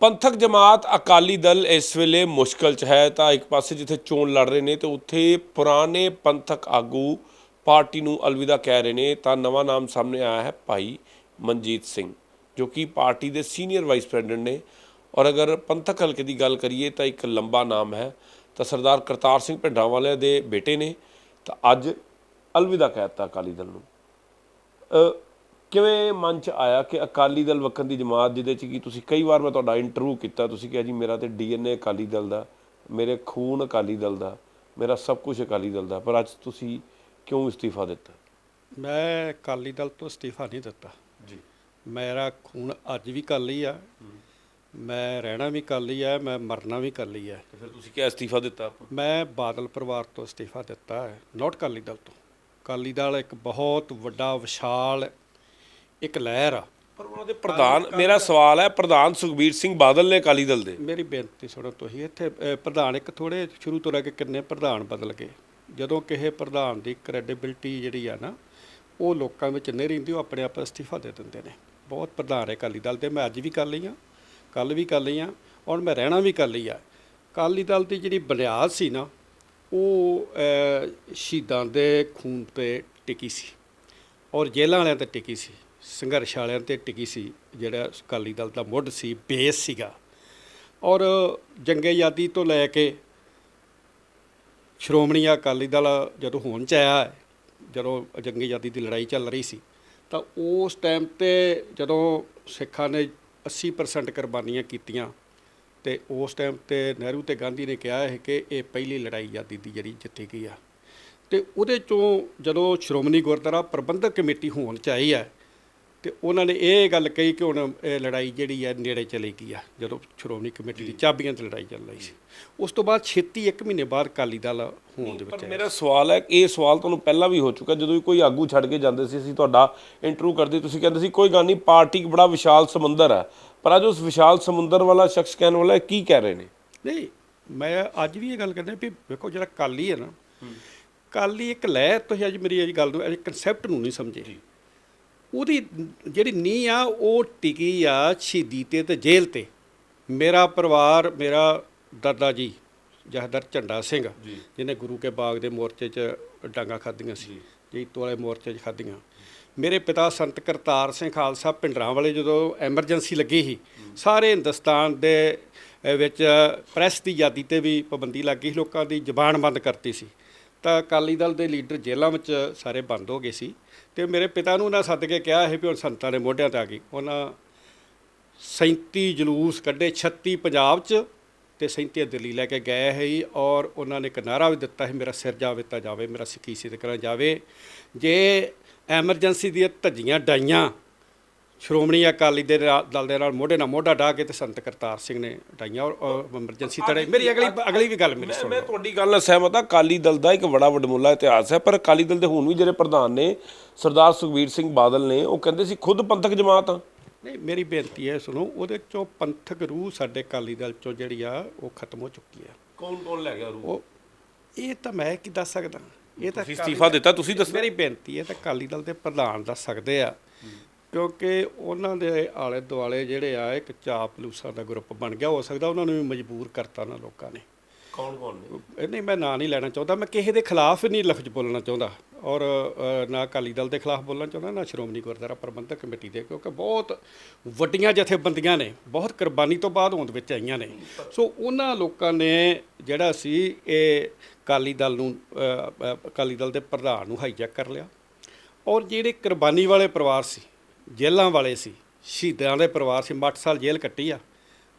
ਪੰਥਕ ਜਮਾਤ ਅਕਾਲੀ ਦਲ ਇਸ ਵੇਲੇ ਮੁਸ਼ਕਲ 'ਚ ਹੈ। ਤਾਂ ਇੱਕ ਪਾਸੇ ਜਿੱਥੇ ਚੋਣ ਲੜ ਰਹੇ ਨੇ ਤੇ ਉੱਥੇ ਪੁਰਾਣੇ ਪੰਥਕ ਆਗੂ ਪਾਰਟੀ ਨੂੰ ਅਲਵਿਦਾ ਕਹਿ ਰਹੇ ਨੇ। ਤਾਂ ਨਵਾਂ ਨਾਮ ਸਾਹਮਣੇ ਆਇਆ ਹੈ ਭਾਈ ਮਨਜੀਤ ਸਿੰਘ, ਜੋ ਕਿ ਪਾਰਟੀ ਦੇ ਸੀਨੀਅਰ ਵਾਈਸ ਪ੍ਰੈਜ਼ੀਡੈਂਟ ਨੇ। ਔਰ ਅਗਰ ਪੰਥਕ ਹਲਕੇ ਦੀ ਗੱਲ ਕਰੀਏ ਤਾਂ ਇੱਕ ਲੰਬਾ ਨਾਮ ਹੈ। ਤਾਂ ਸਰਦਾਰ ਕਰਤਾਰ ਸਿੰਘ ਭਿੰਡਰਾਂਵਾਲੇ ਦੇ ਬੇਟੇ ਨੇ। ਤਾਂ ਅੱਜ ਅਲਵਿਦਾ ਕਹਿ ਦਿੱਤਾ ਅਕਾਲੀ ਦਲ ਨੂੰ। ਕਿਵੇਂ ਮਨ ਚ ਆਇਆ ਕਿ ਅਕਾਲੀ ਦਲ ਵਕਨ ਦੀ ਜਮਾਤ ਜਿਹਦੇ ਚ ਕੀ ਤੁਸੀਂ ਕਈ ਵਾਰ ਮੈਂ ਤੁਹਾਡਾ ਇੰਟਰਵਿਊ ਕੀਤਾ ਤੁਸੀਂ ਕਿਹਾ ਜੀ ਮੇਰਾ ਤੇ ਡੀਐਨਏ ਅਕਾਲੀ ਦਲ ਦਾ ਮੇਰੇ ਖੂਨ ਅਕਾਲੀ ਦਲ ਦਾ ਮੇਰਾ ਸਭ ਕੁਝ ਅਕਾਲੀ ਦਲ ਦਾ ਪਰ ਅੱਜ ਤੁਸੀਂ ਕਿਉਂ ਇਸਤੀਫਾ ਦਿੱਤਾ? ਮੈਂ ਅਕਾਲੀ ਦਲ ਤੋਂ ਅਸਤੀਫਾ ਨਹੀਂ ਦਿੱਤਾ। ਜੀ। ਮੇਰਾ ਖੂਨ ਅੱਜ ਵੀ ਕਾਲੀ ਆ ਮੈਂ ਰਹਿਣਾ ਵੀ ਕਾਲੀ ਆ ਮੈਂ ਮਰਨਾ ਵੀ ਕਾਲੀ ਆ। ਤੇ ਫਿਰ ਤੁਸੀਂ ਕਿਹਾ ਇਸਤੀਫਾ ਦਿੱਤਾ ਆਪਾਂ? ਮੈਂ ਬਾਦਲ ਪਰਿਵਾਰ ਤੋਂ ਅਸਤੀਫਾ ਦਿੱਤਾ ਹੈ ਨਾਟ ਅਕਾਲੀ ਦਲ ਤੋਂ। ਅਕਾਲੀ ਦਲ ਇੱਕ ਬਹੁਤ ਵੱਡਾ ਵਿਸ਼ਾਲ ਇੱਕ ਲਹਿਰ ਆ। ਪਰ ਉਹਨਾਂ ਦੇ ਪ੍ਰਧਾਨ ਮੇਰਾ ਸਵਾਲ ਹੈ ਪ੍ਰਧਾਨ ਸੁਖਬੀਰ ਸਿੰਘ ਬਾਦਲ ਨੇ ਅਕਾਲੀ ਦਲ ਦੇ। ਮੇਰੀ ਬੇਨਤੀ ਸੁਣੋ ਤੁਸੀਂ ਇੱਥੇ ਪ੍ਰਧਾਨ ਇੱਕ ਥੋੜੇ ਸ਼ੁਰੂ ਤੋਂ ਲੈ ਕੇ ਕਿੰਨੇ ਪ੍ਰਧਾਨ ਬਦਲ ਗਏ? ਜਦੋਂ ਕਿਸੇ ਪ੍ਰਧਾਨ ਦੀ ਕ੍ਰੈਡੀਬਿਲਟੀ ਜਿਹੜੀ ਆ ਨਾ ਉਹ ਲੋਕਾਂ ਵਿੱਚ ਨਹੀਂ ਰਹਿੰਦੀ ਉਹ ਆਪਣੇ ਆਪ ਅਸਤੀਫਾ ਦੇ ਦਿੰਦੇ ਨੇ। ਬਹੁਤ ਪ੍ਰਧਾਨ ਹੈ ਅਕਾਲੀ ਦਲ ਦੇ ਮੈਂ ਅੱਜ ਵੀ ਕਰ ਲਈ ਆ ਕੱਲ ਵੀ ਕਰ ਲਈ ਆ ਔਰ ਮੈਂ ਰਹਿਣਾ ਵੀ ਕਰ ਲਈ ਆ। ਅਕਾਲੀ ਦਲ ਦੀ ਜਿਹੜੀ ਬੁਨਿਆਦ ਸੀ ਨਾ ਉਹ ਸ਼ਹੀਦਾਂ ਦੇ ਖੂਨ ਤੇ ਟਿਕੀ ਸੀ ਔਰ ਜੇਲ੍ਹਾਂ ਵਾਲਿਆਂ ਤੇ ਟਿਕੀ ਸੀ। ਸੰਘਰਸ਼ ਵਾਲਿਆਂ ਤੇ ਟਿਕੀ ਸੀ, ਜਿਹੜਾ ਅਕਾਲੀ ਦਲ ਦਾ ਮੁੱਢ ਸੀ, ਬੇਸ ਸੀਗਾ। ਔਰ ਜੰਗੇ ਆਜ਼ਾਦੀ ਤੋਂ ਲੈ ਕੇ ਸ਼੍ਰੋਮਣੀ ਅਕਾਲੀ ਦਲ ਜਦੋਂ ਹੋਣ ਚ ਆਇਆ ਜਦੋਂ ਜੰਗੀ ਆਜ਼ਾਦੀ ਦੀ ਲੜਾਈ ਚੱਲ ਰਹੀ ਸੀ, ਤਾਂ ਉਸ ਟਾਈਮ ਤੇ ਜਦੋਂ ਸਿੱਖਾਂ ਨੇ 80% ਕੁਰਬਾਨੀਆਂ ਕੀਤੀਆਂ ਤੇ ਉਸ ਟਾਈਮ ਤੇ ਨਹਿਰੂ ਤੇ ਗਾਂਧੀ ਨੇ ਕਿਹਾ ਹੈ ਕਿ ਇਹ ਪਹਿਲੀ ਲੜਾਈ ਆਜ਼ਾਦੀ ਦੀ ਜਿਹੜੀ ਜਿੱਤੀ ਗਈ ਆ। ਤੇ ਉਹਦੇ ਚੋਂ ਜਦੋਂ ਸ਼੍ਰੋਮਣੀ ਗੁਰਦੁਆਰਾ ਪ੍ਰਬੰਧਕ ਕਮੇਟੀ ਹੋਣ ਚ ਆਈ ਹੈ ਤੇ ਉਹਨਾਂ ਨੇ ਇਹ ਗੱਲ ਕਹੀ ਕਿ ਹੁਣ ਇਹ ਲੜਾਈ ਜਿਹੜੀ ਹੈ ਨੇੜੇ ਚਲੀ ਗਈ ਆ ਜਦੋਂ ਸ਼੍ਰੋਮਣੀ ਕਮੇਟੀ ਦੀ ਚਾਬੀਆਂ ਤੇ ਲੜਾਈ ਚੱਲ ਰਹੀ ਸੀ। ਉਸ ਤੋਂ ਬਾਅਦ ਛੇਤੀ ਇੱਕ ਮਹੀਨੇ ਬਾਅਦ ਅਕਾਲੀ ਦਲ ਹੋਣ ਦੇ ਵਿੱਚ ਪਰ। ਮੇਰਾ ਸਵਾਲ ਹੈ ਇਹ ਸਵਾਲ ਤੁਹਾਨੂੰ ਪਹਿਲਾਂ ਵੀ ਹੋ ਚੁੱਕਾ ਜਦੋਂ ਵੀ ਕੋਈ ਆਗੂ ਛੱਡ ਕੇ ਜਾਂਦੇ ਸੀ ਅਸੀਂ ਤੁਹਾਡਾ ਇੰਟਰਵਿਊ ਕਰਦੇ ਤੁਸੀਂ ਕਹਿੰਦੇ ਸੀ ਕੋਈ ਗੱਲ ਨਹੀਂ ਪਾਰਟੀ ਇੱਕ ਬੜਾ ਵਿਸ਼ਾਲ ਸਮੁੰਦਰ ਹੈ। ਪਰ ਅੱਜ ਉਸ ਵਿਸ਼ਾਲ ਸਮੁੰਦਰ ਵਾਲਾ ਸ਼ਖਸ ਕਹਿਣ ਵਾਲਾ ਕੀ ਕਹਿ ਰਹੇ ਨੇ? ਨਹੀਂ ਮੈਂ ਅੱਜ ਵੀ ਇਹ ਗੱਲ ਕਰਦਾ ਵੀ ਵੇਖੋ ਜਿਹੜਾ ਕਾਲੀ ਹੈ ਨਾ ਕਾਲੀ ਇੱਕ ਲਹਿਰ ਤੁਸੀਂ ਅੱਜ ਮੇਰੀ ਇਹ ਗੱਲ ਨੂੰ ਇਹ ਕਨਸੈਪਟ ਨੂੰ ਨਹੀਂ ਸਮਝੇ। ਉਹਦੀ ਜਿਹੜੀ ਨੀਂਹ ਆ ਉਹ ਟਿਕੀ ਆ ਸ਼ਹੀਦੀ ਤੇ ਤੇ ਜੇਲ੍ਹ ਤੇ। ਮੇਰਾ ਪਰਿਵਾਰ ਮੇਰਾ ਦਾਦਾ ਜੀ ਜਹਦਰ ਝੰਡਾ ਸਿੰਘ ਜਿਹਨੇ ਗੁਰੂ ਕੇ ਬਾਗ ਦੇ ਮੋਰਚੇ 'ਚ ਡਾਂਗਾ ਖਾਧੀਆਂ ਸੀ ਜੀਤੋ ਵਾਲੇ ਮੋਰਚੇ 'ਚ ਖਾਧੀਆਂ। ਮੇਰੇ ਪਿਤਾ ਸੰਤ ਕਰਤਾਰ ਸਿੰਘ ਖਾਲਸਾ ਪਿੰਡਰਾਂ ਵਾਲੇ ਜਦੋਂ ਐਮਰਜੈਂਸੀ ਲੱਗੀ ਸੀ ਸਾਰੇ ਹਿੰਦੁਸਤਾਨ ਦੇ ਵਿੱਚ ਪ੍ਰੈਸ ਦੀ ਆਜ਼ਾਦੀ ਤੇ ਵੀ ਪਾਬੰਦੀ ਲੱਗ ਗਈ ਸੀ ਲੋਕਾਂ ਦੀ ਜ਼ਬਾਨ ਬੰਦ ਕਰਤੀ ਸੀ। ਤਾਂ ਅਕਾਲੀ ਦਲ ਦੇ ਲੀਡਰ ਜੇਲ੍ਹਾਂ ਵਿੱਚ ਸਾਰੇ ਬੰਦ ਹੋ ਗਏ ਸੀ ਤੇ ਮੇਰੇ ਪਿਤਾ ਨੂੰ ਉਹਨਾਂ ਸੱਦ ਕੇ ਕਿਹਾ ਇਹ ਵੀ ਹੁਣ ਸੰਤਾਂ ਦੇ ਮੋਢਿਆਂ ਤੇ ਆ ਗਈ। ਉਹਨਾਂ 37 ਜਲੂਸ ਕੱਢੇ 36 ਪੰਜਾਬ 'ਚ ਤੇ 37 ਦਿੱਲੀ ਲੈ ਕੇ ਗਏ ਹੈ ਔਰ ਉਹਨਾਂ ਨੇ ਇੱਕ ਨਾਅਰਾ ਵੀ ਦਿੱਤਾ ਹੈ ਮੇਰਾ ਸਿਰ ਜਾਵੇ ਤਾਂ ਜਾਵੇ, ਮੇਰਾ ਸਿੱਖੀ ਸਿੱਧ ਕਰਾਂ ਜਾਵੇ। ਜੇ ਐਮਰਜੈਂਸੀ ਦੀਆਂ ਧੱਜੀਆਂ ਡਾਈਆਂ ਸ਼੍ਰੋਮਣੀ ਅਕਾਲੀ ਦੇ ਨਾਲ- ਦਲ ਦੇ ਨਾਲ ਮੋਢੇ ਨਾਲ ਮੋਢਾ ਢਾ ਕੇ ਤੇ ਸੰਤ ਕਰਤਾਰ ਸਿੰਘ ਨੇ ਡਾਈਆਂ ਔਰ- ਔਰ ਐਮਰਜੈਂਸੀ ਤੜੇ। ਮੇਰੀ ਅਗਲੀ ਅਗਲੀ ਵੀ ਗੱਲ ਮੇਰੀ ਸੁਣ ਮੈਂ ਤੁਹਾਡੀ ਗੱਲ ਨਾਲ ਸਹਿਮਤ ਹਾਂ। ਅਕਾਲੀ ਦਲ ਦਾ ਇੱਕ ਬੜਾ ਵਡਮੁੱਲਾ ਇਤਿਹਾਸ ਹੈ ਪਰ ਅਕਾਲੀ ਦਲ ਦੇ ਹੁਣ ਵੀ ਜਿਹੜੇ ਪ੍ਰਧਾਨ ਨੇ ਸਰਦਾਰ ਸੁਖਬੀਰ ਸਿੰਘ ਬਾਦਲ ਨੇ ਉਹ ਕਹਿੰਦੇ ਸੀ ਖੁਦ ਪੰਥਕ ਜਮਾਤ ਆ। ਨਹੀਂ ਮੇਰੀ ਬੇਨਤੀ ਹੈ ਸੁਣੋ ਉਹਦੇ ਚੋਂ ਪੰਥਕ ਰੂਹ ਸਾਡੇ ਅਕਾਲੀ ਦਲ ਚੋਂ ਜਿਹੜੀ ਆ ਉਹ ਖਤਮ ਹੋ ਚੁੱਕੀ ਆ ਕੌਣ ਕੌਣ ਲੈ ਗਿਆ ਰੂ ਉਹ ਇਹ ਤਾਂ ਮੈਂ ਕੀ ਦੱਸ ਸਕਦਾ? ਇਹ ਤਾਂ ਤੁਸੀਂ ਅਕਾਲੀ ਅਸਤੀਫਾ ਦਿੱਤਾ ਤੁਸੀਂ ਦੱਸੋ। ਮੇਰੀ ਬੇਨਤੀ ਹੈ ਤਾਂ ਅਕਾਲੀ ਦਲ ਦੇ ਪ੍ਰਧਾਨ ਦੱਸ ਸਕਦੇ ਆ। ਕਿਉਂਕਿ ਉਹਨਾਂ ਦੇ ਆਲੇ ਦੁਆਲੇ ਜਿਹੜੇ ਆ ਇੱਕ ਚਾਪਲੂਸਾਂ ਦਾ ਗਰੁੱਪ ਬਣ ਗਿਆ। ਹੋ ਸਕਦਾ ਉਹਨਾਂ ਨੂੰ ਵੀ ਮਜਬੂਰ ਕਰਤਾ ਨਾ ਲੋਕਾਂ ਨੇ। ਕੌਣ ਕੌਣ ਨੇ? ਇਹ ਨਹੀਂ ਮੈਂ ਨਾਂ ਨਹੀਂ ਲੈਣਾ ਚਾਹੁੰਦਾ। ਮੈਂ ਕਿਸੇ ਦੇ ਖਿਲਾਫ ਨਹੀਂ ਲਫ਼ਜ਼ ਬੋਲਣਾ ਚਾਹੁੰਦਾ। ਔਰ ਨਾ ਅਕਾਲੀ ਦਲ ਦੇ ਖਿਲਾਫ ਬੋਲਣਾ ਚਾਹੁੰਦਾ ਨਾ ਸ਼੍ਰੋਮਣੀ ਗੁਰਦੁਆਰਾ ਪ੍ਰਬੰਧਕ ਕਮੇਟੀ ਦੇ ਕਿਉਂਕਿ ਬਹੁਤ ਵੱਡੀਆਂ ਜਥੇਬੰਦੀਆਂ ਨੇ। ਬਹੁਤ ਕੁਰਬਾਨੀ ਤੋਂ ਬਾਅਦ ਹੋਂਦ ਵਿੱਚ ਆਈਆਂ ਨੇ। ਸੋ ਉਹਨਾਂ ਲੋਕਾਂ ਨੇ ਜਿਹੜਾ ਸੀ ਇਹ ਅਕਾਲੀ ਦਲ ਨੂੰ ਅਕਾਲੀ ਦਲ ਦੇ ਪ੍ਰਧਾਨ ਨੂੰ ਹਾਈਜੈਕ ਕਰ ਲਿਆ। ਔਰ ਜਿਹੜੇ ਕੁਰਬਾਨੀ ਵਾਲੇ ਪਰਿਵਾਰ ਸੀ ਜੇਲ੍ਹਾਂ ਵਾਲੇ ਸੀ। ਸ਼ਹੀਦਾਂ ਦੇ ਪਰਿਵਾਰ ਸੀ। 8 ਸਾਲ ਜੇਲ੍ਹ ਕੱਟੀ ਆ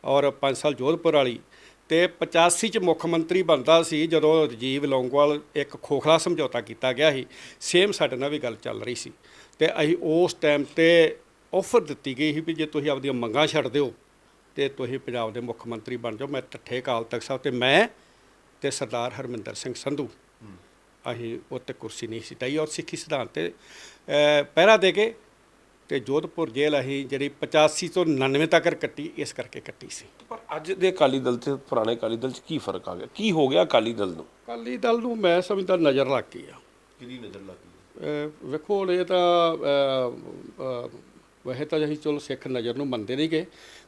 ਔਰ 5 ਸਾਲ ਜੋਧਪੁਰ ਵਾਲੀ। ਤੇ 85 ਚ ਮੁੱਖ ਮੰਤਰੀ ਬਣਦਾ ਸੀ ਜਦੋਂ ਰਜੀਵ ਲੌਂਗੋਵਾਲ ਇੱਕ ਖੋਖਲਾ ਸਮਝੌਤਾ ਕੀਤਾ ਗਿਆ ਸੀ। ਸੇਮ ਸਾਡੇ ਨਾਲ ਵੀ ਗੱਲ ਚੱਲ ਰਹੀ ਸੀ। ਤੇ ਅਸੀਂ ਉਸ ਟਾਈਮ ਤੇ ਆਫਰ ਦਿੱਤੀ ਗਈ ਸੀ ਵੀ ਜੇ ਤੁਸੀਂ ਆਪਦੀਆਂ ਮੰਗਾਂ ਛੱਡ ਦਿਓ ਤੇ ਤੁਸੀਂ ਪੰਜਾਬ ਦੇ ਮੁੱਖ ਮੰਤਰੀ ਬਣ ਜਾਓ। ਮੈਂ ਠੱਠੇ ਅਕਾਲ ਤਖਤ ਸਾਹਿਬ ਤੇ ਮੈਂ ਤੇ ਸਰਦਾਰ ਹਰਮਿੰਦਰ ਸਿੰਘ ਸੰਧੂ। ਅਸੀਂ ਉੱਤੇ ਕੁਰਸੀ ਨਹੀਂ ਸੀ ਟਾਈ ਔਰ ਸਿੱਖੀ ਸਿਧਾਂਤ ਤੇ ਪਹਿਰਾ ਦੇ ਕੇ ਤੇ ਜੋਧਪੁਰ ਜੇਲ੍ਹ ਅਸੀਂ ਜਿਹੜੀ 85 ਤੋਂ 99 ਤੱਕ ਕੱਟੀ ਇਸ ਕਰਕੇ ਕੱਟੀ ਸੀ। ਪਰ ਅੱਜ ਦੇ ਅਕਾਲੀ ਦਲ ਤੇ ਪੁਰਾਣੇ ਅਕਾਲੀ ਦਲ ਚ ਕੀ ਫ਼ਰਕ ਆ ਗਿਆ? ਕੀ ਹੋ ਗਿਆ ਅਕਾਲੀ ਦਲ ਨੂੰ? ਅਕਾਲੀ ਦਲ ਨੂੰ ਮੈਂ ਸਮਝਦਾ ਨਜ਼ਰ ਲੱਗ ਗਈ ਆ। ਕਿਹਦੀ ਨਜ਼ਰ ਲੱਗੀ ਅਹ ਵੇਖੋ ਹੁਣ ਇਹ ਤਾਂ ਵੈਸੇ ਤਾਂ ਅਸੀਂ ਚਲੋ ਸਿੱਖ ਨਜ਼ਰ ਨੂੰ ਮੰਨਦੇ ਨਹੀਂ ਗਏ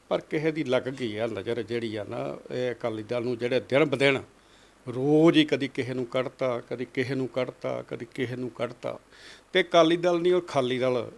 ਪਰ ਕਿਸੇ ਦੀ ਲੱਗ ਗਈ ਆ ਨਜ਼ਰ ਜਿਹੜੀ ਆ ਨਾ ਇਹ ਅਕਾਲੀ ਦਲ ਨੂੰ ਜਿਹੜੇ ਦਿਨ ਬਦਿਨ ਰੋਜ਼ ਹੀ ਕਦੀ ਕਿਸੇ ਨੂੰ ਕੱਢਤਾ ਕਦੀ ਕਿਸੇ ਨੂੰ ਕੱਢਤਾ ਕਦੀ ਕਿਸੇ ਨੂੰ ਕੱਢਤਾ। ਤੇ ਅਕਾਲੀ ਦਲ ਨਹੀਂ ਉਹ ਖਾਲੀ ਦਲ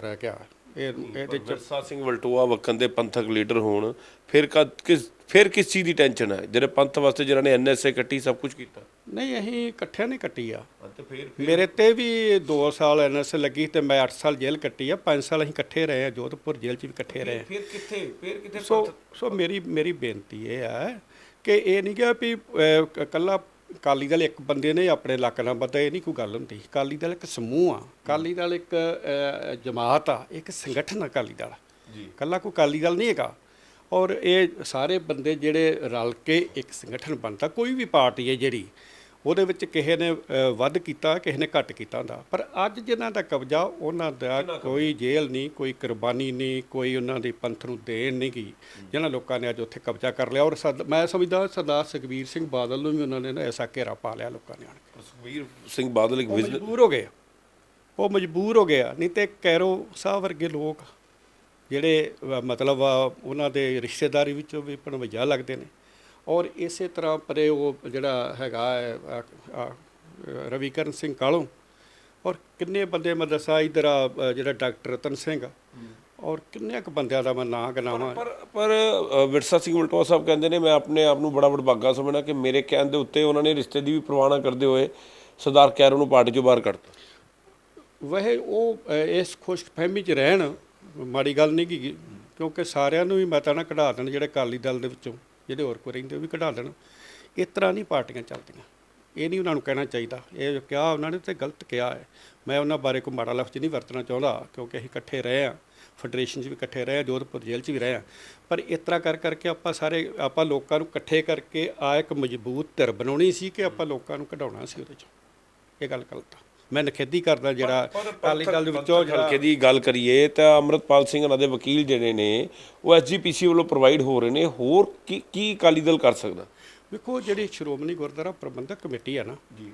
ਰਹਿ ਗਿਆ ਇਹ ਇਹਦੇ ਚ ਵਿਰਸਾ ਸਿੰਘ ਵਲਟੋਆ ਵਕਨ ਦੇ ਪੰਥਕ ਲੀਡਰ ਹੋਣ ਫਿਰ ਕਦ ਕਿਸ ਫਿਰ ਕਿਸ ਚੀਜ਼ ਦੀ ਟੈਨਸ਼ਨ ਹੈ? ਜਿਹੜੇ ਪੰਥ ਵਾਸਤੇ ਜਿਹਨਾਂ ਨੇ ਐਨਐਸਏ ਕੱਟੀ ਸਭ ਕੁਝ ਕੀਤਾ। ਨਹੀਂ ਅਸੀਂ ਇਕੱਠਿਆਂ ਨਹੀਂ ਕੱਟੀ ਆ। ਤੇ ਫਿਰ ਮੇਰੇ ਤੇ ਵੀ 2 ਸਾਲ ਐਨਐਸ ਲੱਗੀ ਤੇ ਮੈਂ 8 ਸਾਲ ਜੇਲ੍ਹ ਕੱਟੀ ਆ। 5 ਸਾਲ ਅਸੀਂ ਇਕੱਠੇ ਰਹੇ ਆ ਜੋਧਪੁਰ ਜੇਲ੍ਹ 'ਚ ਵੀ ਇਕੱਠੇ ਰਹੇ ਆ। ਫਿਰ ਕਿੱਥੇ ਫਿਰ ਕਿੱਥੇ ਸੋ ਸੋ ਮੇਰੀ ਮੇਰੀ ਬੇਨਤੀ ਇਹ ਹੈ ਕਿ ਇਹ ਨਹੀਂ ਕਿ ਵੀ ਅਹ, ਕ- ਕੱਲਾ ਅਕਾਲੀ ਦਲ ਇੱਕ ਬੰਦੇ ਨੇ ਆਪਣੇ ਇਲਾਕੇ ਨਾਲ ਬਤਾ ਇਹ ਨਹੀਂ ਕੋਈ ਗੱਲ ਹੁੰਦੀ। ਅਕਾਲੀ ਦਲ ਇੱਕ ਸਮੂਹ ਆ। ਅਕਾਲੀ ਦਲ ਇੱਕ ਜਮਾਤ ਆ। ਇੱਕ ਸੰਗਠਨ ਆ ਅਕਾਲੀ ਦਲ। ਜੀ। ਕੱਲਾ ਕੋਈ ਅਕਾਲੀ ਦਲ ਨਹੀਂ ਹੈਗਾ। ਔਰ ਇਹ ਸਾਰੇ ਬੰਦੇ ਜਿਹੜੇ ਰਲ ਕੇ ਇੱਕ ਸੰਗਠਨ ਬਣਦਾ ਕੋਈ ਵੀ ਪਾਰਟੀ ਹੈ ਜਿਹੜੀ ਉਹਦੇ ਵਿੱਚ ਕਿਸੇ ਨੇ ਵੱਧ ਕੀਤਾ ਕਿਸੇ ਨੇ ਘੱਟ ਕੀਤਾ ਹੁੰਦਾ। ਪਰ ਅੱਜ ਜਿਨ੍ਹਾਂ ਦਾ ਕਬਜ਼ਾ ਉਹਨਾਂ ਦਾ ਕੋਈ ਜੇਲ੍ਹ ਨਹੀਂ ਕੋਈ ਕੁਰਬਾਨੀ ਨਹੀਂ ਕੋਈ ਉਹਨਾਂ ਦੇ ਪੰਥ ਨੂੰ ਦੇਣ ਨਹੀਂ ਗਈ ਜਿਹਨਾਂ ਲੋਕਾਂ ਨੇ ਅੱਜ ਉੱਥੇ ਕਬਜ਼ਾ ਕਰ ਲਿਆ। ਔਰ ਮੈਂ ਸਮਝਦਾ ਸਰਦਾਰ ਸੁਖਬੀਰ ਸਿੰਘ ਬਾਦਲ ਨੂੰ ਵੀ ਉਹਨਾਂ ਨੇ ਨਾ ਐਸਾ ਘੇਰਾ ਪਾ ਲਿਆ ਲੋਕਾਂ ਨੇ ਆਣ ਕੇ। ਸੁਖਬੀਰ ਸਿੰਘ ਬਾਦਲ ਇੱਕ ਮਜਬੂਰ ਹੋ ਗਏ ਉਹ ਮਜਬੂਰ ਹੋ ਗਿਆ ਨਹੀਂ ਤੇ ਕੈਰੋ ਸਾਹਿਬ ਵਰਗੇ ਲੋਕ ਜਿਹੜੇ ਮਤਲਬ ਉਹਨਾਂ ਦੇ ਰਿਸ਼ਤੇਦਾਰੀ ਵਿੱਚੋਂ ਵੀ ਭਣਵਈਆ ਲੱਗਦੇ ਨੇ। ਔਰ ਇਸੇ ਤਰ੍ਹਾਂ ਪਰੇ ਉਹ ਜਿਹੜਾ ਹੈਗਾ ਹੈ, ਰਵੀਕਰਨ ਸਿੰਘ ਕਾਲੋਂ ਔਰ ਕਿੰਨੇ ਬੰਦੇ ਮੈਂ ਦੱਸਾਂ ਇਧਰ ਜਿਹੜਾ ਡਾਕਟਰ ਰਤਨ ਸਿੰਘ ਆ, ਔਰ ਕਿੰਨੇ ਕੁ ਬੰਦਿਆਂ ਦਾ ਮੈਂ ਨਾਂ ਗਨਾਵਾਂ। ਪਰ ਪਰ ਵਿਰਸਾ ਸਿੰਘ ਵਲਟੋਆ ਸਾਹਿਬ ਕਹਿੰਦੇ ਨੇ ਮੈਂ ਆਪਣੇ ਆਪ ਨੂੰ ਬੜਾ ਵਡਭਾਗਾ ਸਮਝਣਾ ਕਿ ਮੇਰੇ ਕਹਿਣ ਦੇ ਉੱਤੇ ਉਹਨਾਂ ਨੇ ਰਿਸ਼ਤੇ ਦੀ ਵੀ ਪਰਵਾਹ ਨਾ ਕਰਦੇ ਹੋਏ ਸਰਦਾਰ ਕੈਰੋ ਨੂੰ ਪਾਰਟੀ ਚੋਂ ਬਾਹਰ ਕੱਢਤਾ। ਵਹਿ ਉਹ ਇਸ ਖੁਸ਼ਫਹਿਮੀ 'ਚ ਰਹਿਣ ਮਾੜੀ ਗੱਲ ਨਹੀਂ ਗੀ ਕਿਉਂਕਿ ਸਾਰਿਆਂ ਨੂੰ ਹੀ ਮੈਂ ਤਾਂ ਨਾ ਕਢਾ ਦੇਣ ਜਿਹੜੇ ਅਕਾਲੀ ਦਲ ਦੇ ਵਿੱਚੋਂ। ਜਿਹੜੇ ਹੋਰ ਕੋਈ ਰਹਿੰਦੇ, ਉਹ ਵੀ ਕਢਾ ਲੈਣ। ਇਸ ਤਰ੍ਹਾਂ ਨਹੀਂ ਪਾਰਟੀਆਂ ਚੱਲਦੀਆਂ। ਇਹ ਨਹੀਂ ਉਹਨਾਂ ਨੂੰ ਕਹਿਣਾ ਚਾਹੀਦਾ। ਇਹ ਕਿਹਾ ਉਹਨਾਂ ਨੇ ਤੇ ਗਲਤ ਕਿਹਾ ਹੈ। ਮੈਂ ਉਹਨਾਂ ਬਾਰੇ ਕੋਈ ਮਾੜਾ ਲਫ਼ਜ਼ ਨਹੀਂ ਵਰਤਣਾ ਚਾਹੁੰਦਾ, ਕਿਉਂਕਿ ਅਸੀਂ ਇਕੱਠੇ ਰਹੇ ਆ ਫੈਡਰੇਸ਼ਨ 'ਚ ਵੀ ਇਕੱਠੇ ਰਹੇ ਆ ਜੋਧਪੁਰ ਜੇਲ੍ਹ 'ਚ ਵੀ ਰਹੇ ਆ ਪਰ ਇਸ ਤਰ੍ਹਾਂ ਕਰ ਕਰਕੇ ਆਪਾਂ ਸਾਰੇ, ਆਪਾਂ ਲੋਕਾਂ ਨੂੰ ਇਕੱਠੇ ਕਰਕੇ ਆ ਇੱਕ ਮਜ਼ਬੂਤ ਧਿਰ ਬਣਾਉਣੀ ਸੀ ਕਿ ਆਪਾਂ ਲੋਕਾਂ ਨੂੰ ਕਢਾਉਣਾ ਸੀ ਉਹਦੇ 'ਚੋਂ। ਇਹ ਗੱਲ ਗਲਤ ਆ। ਮੈਂ ਨਖੇਦੀ ਕਰਦਾ ਜਿਹੜਾ ਅਕਾਲੀ ਦਲ ਦੇ ਵਿੱਚੋਂ ਹਲਕੇ ਦੀ ਗੱਲ ਕਰੀਏ ਤਾਂ ਅਮਰਤਪਾਲ ਸਿੰਘ ਉਹਨਾਂ ਦੇ ਵਕੀਲ ਜਿਹੜੇ ਨੇ ਉਹ ਐਸਜੀਪੀਸੀ ਵੱਲੋਂ ਪ੍ਰੋਵਾਈਡ ਹੋ ਰਹੇ ਨੇ। ਹੋਰ ਕੀ ਕੀ ਅਕਾਲੀ ਦਲ ਕਰ ਸਕਦਾ? ਵੇਖੋ ਜਿਹੜੀ ਸ਼੍ਰੋਮਣੀ ਗੁਰਦੁਆਰਾ ਪ੍ਰਬੰਧਕ ਕਮੇਟੀ ਆ ਨਾ ਜੀ।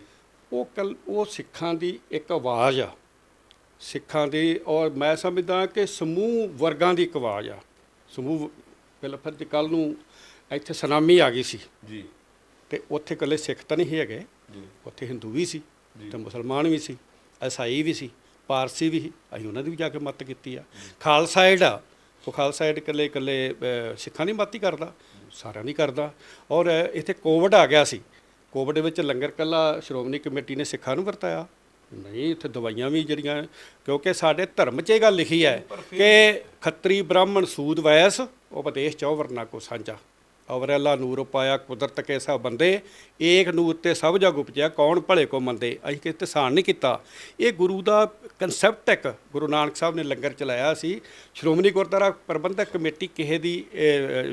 ਉਹ ਕੱਲ ਉਹ ਸਿੱਖਾਂ ਦੀ ਇੱਕ ਆਵਾਜ਼ ਆ। ਸਿੱਖਾਂ ਦੀ ਔਰ ਮੈਂ ਸਮਝਦਾ ਕਿ ਸਮੂਹ ਵਰਗਾਂ ਦੀ ਇੱਕ ਆਵਾਜ਼ ਆ। ਸਮੂਹ ਪਹਿਲਾਂ ਫਿਰ ਕੱਲ ਨੂੰ ਇੱਥੇ ਸੁਨਾਮੀ ਆ ਗਈ ਸੀ। ਜੀ। ਤੇ ਉੱਥੇ ਇਕੱਲੇ ਸਿੱਖ ਤਾਂ ਨਹੀਂ ਹੈਗੇ। ਜੀ। ਉੱਥੇ ਹਿੰਦੂ ਵੀ ਸੀ। ਤੇ ਮੁਸਲਮਾਨ ਵੀ ਸੀ ਈਸਾਈ ਵੀ ਸੀ ਪਾਰਸੀ ਵੀ ਸੀ ਅਸੀਂ ਉਹਨਾਂ ਦੀ ਵੀ ਜਾ ਕੇ ਮਦਦ ਕੀਤੀ ਆ। ਖਾਲਸਾ ਏਡ ਆ ਉਹ ਖਾਲਸਾ ਏਡ ਇਕੱਲੇ ਇਕੱਲੇ ਸਿੱਖਾਂ ਦੀ ਮਦਦ ਹੀ ਕਰਦਾ ਸਾਰਿਆਂ ਦੀ ਕਰਦਾ। ਔਰ ਇੱਥੇ ਕੋਵਿਡ ਆ ਗਿਆ ਸੀ ਕੋਵਿਡ ਵਿੱਚ ਲੰਗਰ ਕੱਲਾ ਸ਼੍ਰੋਮਣੀ ਕਮੇਟੀ ਨੇ ਸਿੱਖਾਂ ਨੂੰ ਵਰਤਾਇਆ। ਨਹੀਂ ਇੱਥੇ ਦਵਾਈਆਂ ਵੀ ਜਿਹੜੀਆਂ ਕਿਉਂਕਿ ਸਾਡੇ ਧਰਮ 'ਚ ਇਹ ਗੱਲ ਲਿਖੀ ਹੈ ਕਿ ਖੱਤਰੀ ਬ੍ਰਾਹਮਣ ਸੂਦ ਵੈਸ ਉਪਦੇਸ਼ ਚੌ ਵਰਨਾ ਕੋ ਸਾਂਝਾ। ਅਵਰ ਅੱਲਾ ਨੂਰ ਪਾਇਆ ਕੁਦਰਤ ਕੇ ਸਭ ਬੰਦੇ ਏਕ ਨੂਰ ਤੇ ਸਭ ਜਗ ਉਪਜਿਆ ਕੌਣ ਭਲੇ ਕੋ ਮੰਦੇ? ਅਸੀਂ ਕਿਸੇ ਤੇ ਸਾਨ ਨਹੀਂ ਕੀਤਾ। ਇਹ ਗੁਰੂ ਦਾ ਕਨਸੈਪਟ ਇੱਕ ਗੁਰੂ ਨਾਨਕ ਸਾਹਿਬ ਨੇ ਲੰਗਰ ਚਲਾਇਆ ਸੀ। ਸ਼੍ਰੋਮਣੀ ਗੁਰਦੁਆਰਾ ਪ੍ਰਬੰਧਕ ਕਮੇਟੀ ਕਿਸੇ ਦੀ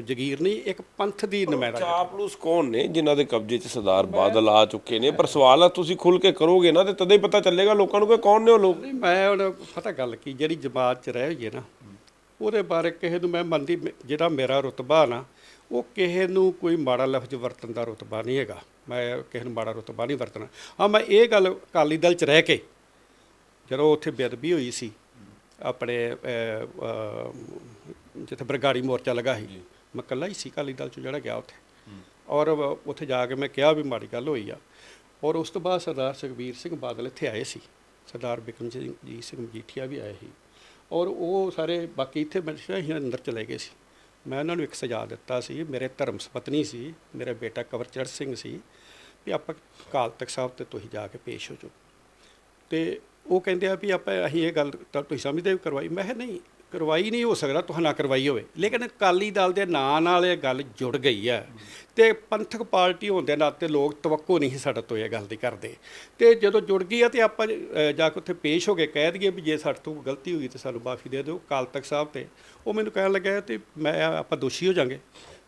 ਜਗੀਰ ਨਹੀਂ ਇੱਕ ਪੰਥ ਦੀ ਨੁਮਾਇੰਦਾ ਚਾਪਲੂਸ ਕੌਣ ਨੇ ਜਿਨ੍ਹਾਂ ਦੇ ਕਬਜ਼ੇ 'ਚ ਸਰਦਾਰ ਬਾਦਲ ਆ ਚੁੱਕੇ ਨੇ? ਪਰ ਸਵਾਲ ਆ ਤੁਸੀਂ ਖੁੱਲ ਕੇ ਕਰੋਗੇ ਨਾ ਤੇ ਤਦੇ ਹੀ ਪਤਾ ਚੱਲੇਗਾ ਲੋਕਾਂ ਨੂੰ ਕਿ ਕੌਣ ਨੇ ਉਹ ਲੋਕ। ਮੈਂ ਹੁਣ ਪਤਾ ਗੱਲ ਕੀ ਜਿਹੜੀ ਜਮਾਤ 'ਚ ਰਹਿ ਹੋਈਏ ਨਾ ਉਹਦੇ ਬਾਰੇ ਕਿਸੇ ਨੂੰ ਮੈਂ ਮੰਨਦੀ ਜਿਹੜਾ ਮੇਰਾ ਰੁਤਬਾ ਨਾ ਉਹ ਕਿਸੇ ਨੂੰ ਕੋਈ ਮਾੜਾ ਲਫ਼ਜ਼ ਵਰਤਣ ਦਾ ਰੁਤਬਾ ਨਹੀਂ ਹੈਗਾ। ਮੈਂ ਕਿਸੇ ਨੂੰ ਮਾੜਾ ਰੁਤਬਾ ਨਹੀਂ ਵਰਤਣਾ। ਹਾਂ ਮੈਂ ਇਹ ਗੱਲ ਅਕਾਲੀ ਦਲ 'ਚ ਰਹਿ ਕੇ ਜਦੋਂ ਉੱਥੇ ਬੇਅਦਬੀ ਹੋਈ ਸੀ ਆਪਣੇ ਜਿੱਥੇ ਬਰਗਾੜੀ ਮੋਰਚਾ ਲੱਗਾ ਸੀ ਮੈਂ ਇਕੱਲਾ ਹੀ ਸੀ ਅਕਾਲੀ ਦਲ 'ਚ ਜਿਹੜਾ ਗਿਆ ਉੱਥੇ। ਔਰ ਉੱਥੇ ਜਾ ਕੇ ਮੈਂ ਕਿਹਾ ਵੀ ਮਾੜੀ ਗੱਲ ਹੋਈ ਆ। ਔਰ ਉਸ ਤੋਂ ਬਾਅਦ ਸਰਦਾਰ ਸੁਖਬੀਰ ਸਿੰਘ ਬਾਦਲ ਇੱਥੇ ਆਏ ਸੀ। ਸਰਦਾਰ ਬਿਕਰਮ ਸਿੰਘ ਜੀ ਸਿੰਘ ਮਜੀਠੀਆ ਵੀ ਆਏ ਸੀ। ਔਰ ਉਹ ਸਾਰੇ ਬਾਕੀ ਇੱਥੇ ਮੈਂ ਹੀ ਅੰਦਰ ਚਲੇ ਗਏ ਸੀ। ਮੈਂ ਉਹਨਾਂ ਨੂੰ ਇੱਕ ਸੁਝਾਅ ਦਿੱਤਾ ਸੀ, ਮੇਰੇ ਧਰਮ ਸਪਤਨੀ ਸੀ, ਮੇਰਾ ਬੇਟਾ ਕਵਰਚੜ ਸਿੰਘ ਸੀ ਵੀ ਆਪਾਂ ਕਾਲ ਤਖਤ ਸਾਹਿਬ ਤੇ ਤੁਸੀਂ ਜਾ ਕੇ ਪੇਸ਼ ਹੋ ਜਾਓ। ਤੇ ਉਹ ਕਹਿੰਦੇ ਆ ਵੀ ਆਪਾਂ ਅਸੀਂ ਇਹ ਗੱਲ ਤਾਂ ਤੁਸੀਂ ਸਮਝਦੇ ਹੋ ਕਰਵਾਈ। ਮੈਂ ਕਿਹਾ ਨਹੀਂ ਕਰਵਾਈ ਨਹੀਂ ਹੋ ਸਕਦਾ ਤੁਹਾਂ ਨਾ ਕਰਵਾਈ ਹੋਵੇ। ਲੇਕਿਨ ਅਕਾਲੀ ਦਲ ਦੇ ਨਾਂ ਨਾਲ ਇਹ ਗੱਲ ਜੁੜ ਗਈ ਹੈ ਤੇ ਪੰਥਕ ਪਾਰਟੀ ਹੋਣ ਦੇ ਨਾਤੇ ਲੋਕ ਤਵੱਕੋ ਨਹੀਂ ਸਾਡੇ ਤੋਂ ਇਹ ਗੱਲ ਦੀ ਕਰਦੇ। ਤੇ ਜਦੋਂ ਜੁੜ ਗਈ ਆ ਤੇ ਆਪਾਂ ਜਾ ਕੇ ਉੱਥੇ ਪੇਸ਼ ਹੋ ਕੇ ਕਹਿ ਦਈਏ ਵੀ ਜੇ ਸਾਡੇ ਤੋਂ ਗਲਤੀ ਹੋਈ ਤੇ ਸਾਨੂੰ ਮਾਫੀ ਦੇ ਦਿਓ ਅਕਾਲ ਤਖਤ ਸਾਹਿਬ ਤੇ। ਉਹ ਮੈਨੂੰ ਕਹਿਣ ਲੱਗਾ ਤੇ ਮੈਂ ਆਪਾਂ ਦੋਸ਼ੀ ਹੋ ਜਾਾਂਗੇ।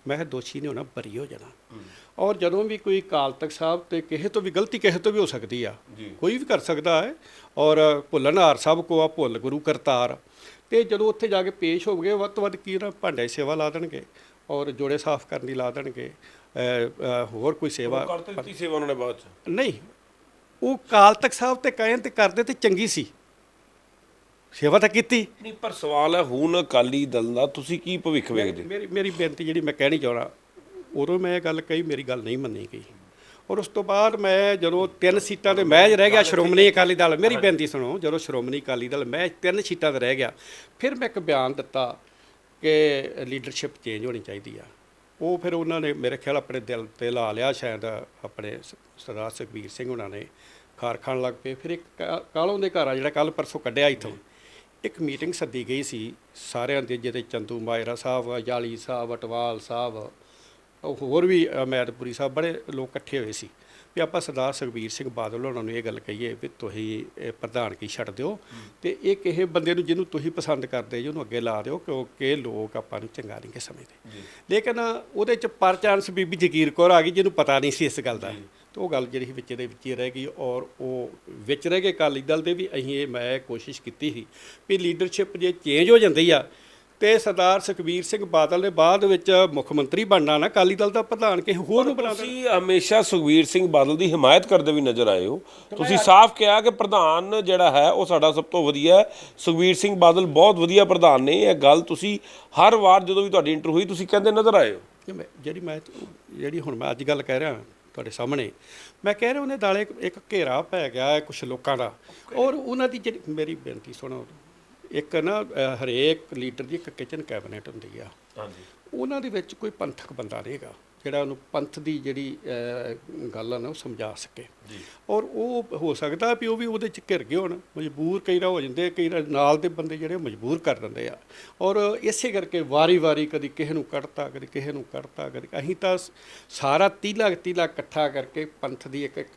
ਮੈਂ ਕਿਹਾ ਦੋਸ਼ੀ ਨਹੀਂ ਹੋਣਾ ਬਰੀ ਹੋ ਜਾਣਾ। ਔਰ ਜਦੋਂ ਵੀ ਕੋਈ ਅਕਾਲ ਤਖਤ ਸਾਹਿਬ ਤੇ ਕਿਸੇ ਤੋਂ ਵੀ ਗਲਤੀ ਕਿਸੇ ਤੋਂ ਵੀ ਹੋ ਸਕਦੀ ਆ ਕੋਈ ਵੀ ਕਰ ਸਕਦਾ ਹੈ। ਔਰ ਭੁੱਲਣਹਾਰ ਸਭ ਕੋ ਆ ਭੁੱਲ ਗੁਰੂ ਕਰਤਾਰ। ਤੇ ਜਦੋਂ ਉੱਥੇ ਜਾ ਕੇ ਪੇਸ਼ ਹੋ ਗਏ ਵੱਧ ਤੋਂ ਵੱਧ ਕੀ ਨਾ ਭਾਂਡੇ ਸੇਵਾ ਲਾ ਦੇਣਗੇ ਔਰ ਜੋੜੇ ਸਾਫ਼ ਕਰਨ ਦੀ ਲਾ ਦੇਣਗੇ। ਹੋਰ ਕੋਈ ਸੇਵਾ ਕਰਤੇ ਦਿੱਤੀ ਸੇਵਾ ਉਹਨਾਂ ਨੇ ਬਾਅਦ 'ਚ? ਨਹੀਂ ਉਹ ਅਕਾਲ ਤਖਤ ਸਾਹਿਬ ਤੇ ਕਹਿਣ ਤੇ ਕਰਦੇ ਤੇ ਚੰਗੀ ਸੀ। ਸੇਵਾ ਤਾਂ ਕੀਤੀ। ਨਹੀਂ ਪਰ ਸਵਾਲ ਹੈ ਹੁਣ ਅਕਾਲੀ ਦਲ ਦਾ ਤੁਸੀਂ ਕੀ ਭਵਿੱਖ ਵੇਖਦੇ? ਮੇਰੀ ਮੇਰੀ ਬੇਨਤੀ ਜਿਹੜੀ ਮੈਂ ਕਹਿਣੀ ਚਾਹਣਾ ਉਦੋਂ ਮੈਂ ਇਹ ਗੱਲ ਕਹੀ ਮੇਰੀ ਗੱਲ ਨਹੀਂ ਮੰਨੀ ਗਈ। ਔਰ ਉਸ ਤੋਂ ਬਾਅਦ ਮੈਂ ਜਦੋਂ ਤਿੰਨ ਸੀਟਾਂ ਤੇ ਮੈਚ ਰਹਿ ਗਿਆ ਸ਼੍ਰੋਮਣੀ ਅਕਾਲੀ ਦਲ ਮੇਰੀ ਬੇਨਤੀ ਸੁਣੋ ਜਦੋਂ ਸ਼੍ਰੋਮਣੀ ਅਕਾਲੀ ਦਲ ਮੈਚ ਤਿੰਨ ਸੀਟਾਂ ਤੇ ਰਹਿ ਗਿਆ ਫਿਰ ਮੈਂ ਇੱਕ ਬਿਆਨ ਦਿੱਤਾ ਕਿ ਲੀਡਰਸ਼ਿਪ ਚੇਂਜ ਹੋਣੀ ਚਾਹੀਦੀ ਆ। ਉਹ ਫਿਰ ਉਹਨਾਂ ਨੇ ਮੇਰੇ ਖਿਆਲ ਆਪਣੇ ਦਿਲ ਤੇ ਲਾ ਲਿਆ ਸ਼ਾਇਦ ਆਪਣੇ ਸਰਦਾਰ ਸੁਖਬੀਰ ਸਿੰਘ ਉਹਨਾਂ ਨੇ ਖਾਰ ਖਾਣ ਲੱਗ ਪਏ। ਫਿਰ ਇੱਕ ਕਾਲੋਂ ਦੇ ਘਰ ਆ ਜਿਹੜਾ ਕੱਲ ਪਰਸੋਂ ਕੱਢਿਆ ਇੱਥੋਂ। ਇੱਕ ਮੀਟਿੰਗ ਸੱਦੀ ਗਈ ਸੀ ਸਾਰਿਆਂ ਦੇ ਜਿਹਦੇ ਚੰਦੂ ਮਾਇਰਾ ਸਾਹਿਬ ਜਾਲੀ ਸਾਹਿਬ ਅਟਵਾਲ ਸਾਹਿਬ ਹੋਰ ਵੀ ਮੈਦਪੁਰੀ ਸਾਹਿਬ ਬੜੇ ਲੋਕ ਇਕੱਠੇ ਹੋਏ ਸੀ। ਵੀ ਆਪਾਂ ਸਰਦਾਰ ਸੁਖਬੀਰ ਸਿੰਘ ਬਾਦਲ ਉਹਨਾਂ ਨੂੰ ਇਹ ਗੱਲ ਕਹੀਏ ਵੀ ਤੁਸੀਂ ਇਹ ਪ੍ਰਧਾਨਗੀ ਛੱਡ ਦਿਓ ਤੇ ਇਹ ਕਿਸੇ ਬੰਦੇ ਨੂੰ ਜਿਹਨੂੰ ਤੁਸੀਂ ਪਸੰਦ ਕਰਦੇ ਜੀ ਉਹਨੂੰ ਅੱਗੇ ਲਾ ਦਿਓ ਕਿਉਂਕਿ ਲੋਕ ਆਪਾਂ ਨੂੰ ਚੰਗਾ ਨਹੀਂ ਸਮਝਦੇ। ਲੇਕਿਨ ਉਹਦੇ ਚ ਪਰ ਚਾਂਸ ਬੀਬੀ ਜਗੀਰ ਕੌਰ ਆ ਗਈ ਜਿਹਨੂੰ ਪਤਾ ਨਹੀਂ ਸੀ ਇਸ ਗੱਲ ਦਾ। ਤੇ ਉਹ ਗੱਲ ਜਿਹੜੀ ਵਿੱਚ ਦੇ ਵਿੱਚ ਹੀ ਰਹਿ ਗਈ ਔਰ ਉਹ ਵਿੱਚ ਰਹਿ ਕੇ ਅਕਾਲੀ ਦਲ ਦੇ ਵੀ ਅਸੀਂ ਇਹ ਮੈਂ ਕੋਸ਼ਿਸ਼ ਕੀਤੀ ਸੀ ਵੀ ਲੀਡਰਸ਼ਿਪ ਜੇ ਚੇਂਜ ਹੋ ਜਾਂਦੀ ਆ ਤੇ ਸਰਦਾਰ ਸੁਖਬੀਰ ਸਿੰਘ ਬਾਦਲ ਨੇ ਬਾਅਦ ਵਿੱਚ ਮੁੱਖ ਮੰਤਰੀ ਬਣਨਾ ਨਾ ਅਕਾਲੀ ਦਲ ਦਾ ਪ੍ਰਧਾਨ ਕਿਸੇ ਹੋਰ ਨੂੰ ਬਣਾ ਤੁਸੀਂ ਹਮੇਸ਼ਾ ਸੁਖਵੀਰ ਸਿੰਘ ਬਾਦਲ ਦੀ ਹਮਾਇਤ ਕਰਦੇ ਵੀ ਨਜ਼ਰ ਆਏ ਹੋ। ਤੁਸੀਂ ਸਾਫ਼ ਕਿਹਾ ਕਿ ਪ੍ਰਧਾਨ ਜਿਹੜਾ ਹੈ ਉਹ ਸਾਡਾ ਸਭ ਤੋਂ ਵਧੀਆ ਹੈ। ਸੁਖਵੀਰ ਸਿੰਘ ਬਾਦਲ ਬਹੁਤ ਵਧੀਆ ਪ੍ਰਧਾਨ ਨੇ ਇਹ ਗੱਲ ਤੁਸੀਂ ਹਰ ਵਾਰ ਜਦੋਂ ਵੀ ਤੁਹਾਡੀ ਇੰਟਰਵਿਊ ਹੋਈ ਤੁਸੀਂ ਕਹਿੰਦੇ ਨਜ਼ਰ ਆਏ ਹੋ। ਕਿ ਜਿਹੜੀ ਮੈਂ ਜਿਹੜੀ ਹੁਣ ਮੈਂ ਅੱਜ ਗੱਲ ਕਹਿ ਰਿਹਾ ਤੁਹਾਡੇ ਸਾਹਮਣੇ ਮੈਂ ਕਹਿ ਰਿਹਾ ਉਹਨੇ ਇੱਕ- ਇੱਕ ਘੇਰਾ ਪੈ ਗਿਆ ਹੈ ਕੁਝ ਲੋਕਾਂ ਦਾ। ਔਰ ਉਹਨਾਂ ਦੀ ਜਿਹੜੀ ਮੇਰੀ ਬੇਨਤੀ ਸੁਣੋ ਇੱਕ ਨਾ ਅ, ਹਰੇਕ ਲੀਡਰ ਦੀ ਇੱਕ ਕਿਚਨ ਕੈਬਨਿਟ ਹੁੰਦੀ ਆ। ਹਾਂਜੀ। ਉਹਨਾਂ ਦੇ ਵਿੱਚ ਕੋਈ ਪੰਥਕ ਬੰਦਾ ਰਹੇਗਾ ਜਿਹੜਾ ਉਹਨੂੰ ਪੰਥ ਦੀ ਜਿਹੜੀ ਅ, ਗੱਲ ਆ ਨਾ ਉਹ ਸਮਝਾ ਸਕੇ। ਔਰ ਉਹ ਹੋ ਸਕਦਾ ਵੀ ਉਹ ਵੀ ਉਹਦੇ ਚ ਘਿਰ ਗਏ ਹੋਣ ਮਜਬੂਰ ਕਈ ਵਾਰ ਹੋ ਜਾਂਦੇ ਕਈ ਵਾਰ ਨਾਲ ਦੇ ਬੰਦੇ ਜਿਹੜੇ ਉਹ ਮਜਬੂਰ ਕਰ ਦਿੰਦੇ ਆ। ਔਰ ਇਸੇ ਕਰਕੇ ਵਾਰੀ-ਵਾਰੀ ਕਦੀ ਕਿਸੇ ਨੂੰ ਕੱਢਤਾ ਕਦੀ ਕਿਸੇ ਨੂੰ ਕੱਢਤਾ ਕਦੀ ਅਸੀਂ ਤਾਂ ਸ- ਸਾਰਾ ਤੀਲਾ ਤੀਲਾ ਇਕੱਠਾ ਕਰਕੇ ਪੰਥ ਦੀ ਇੱਕ ਇੱਕ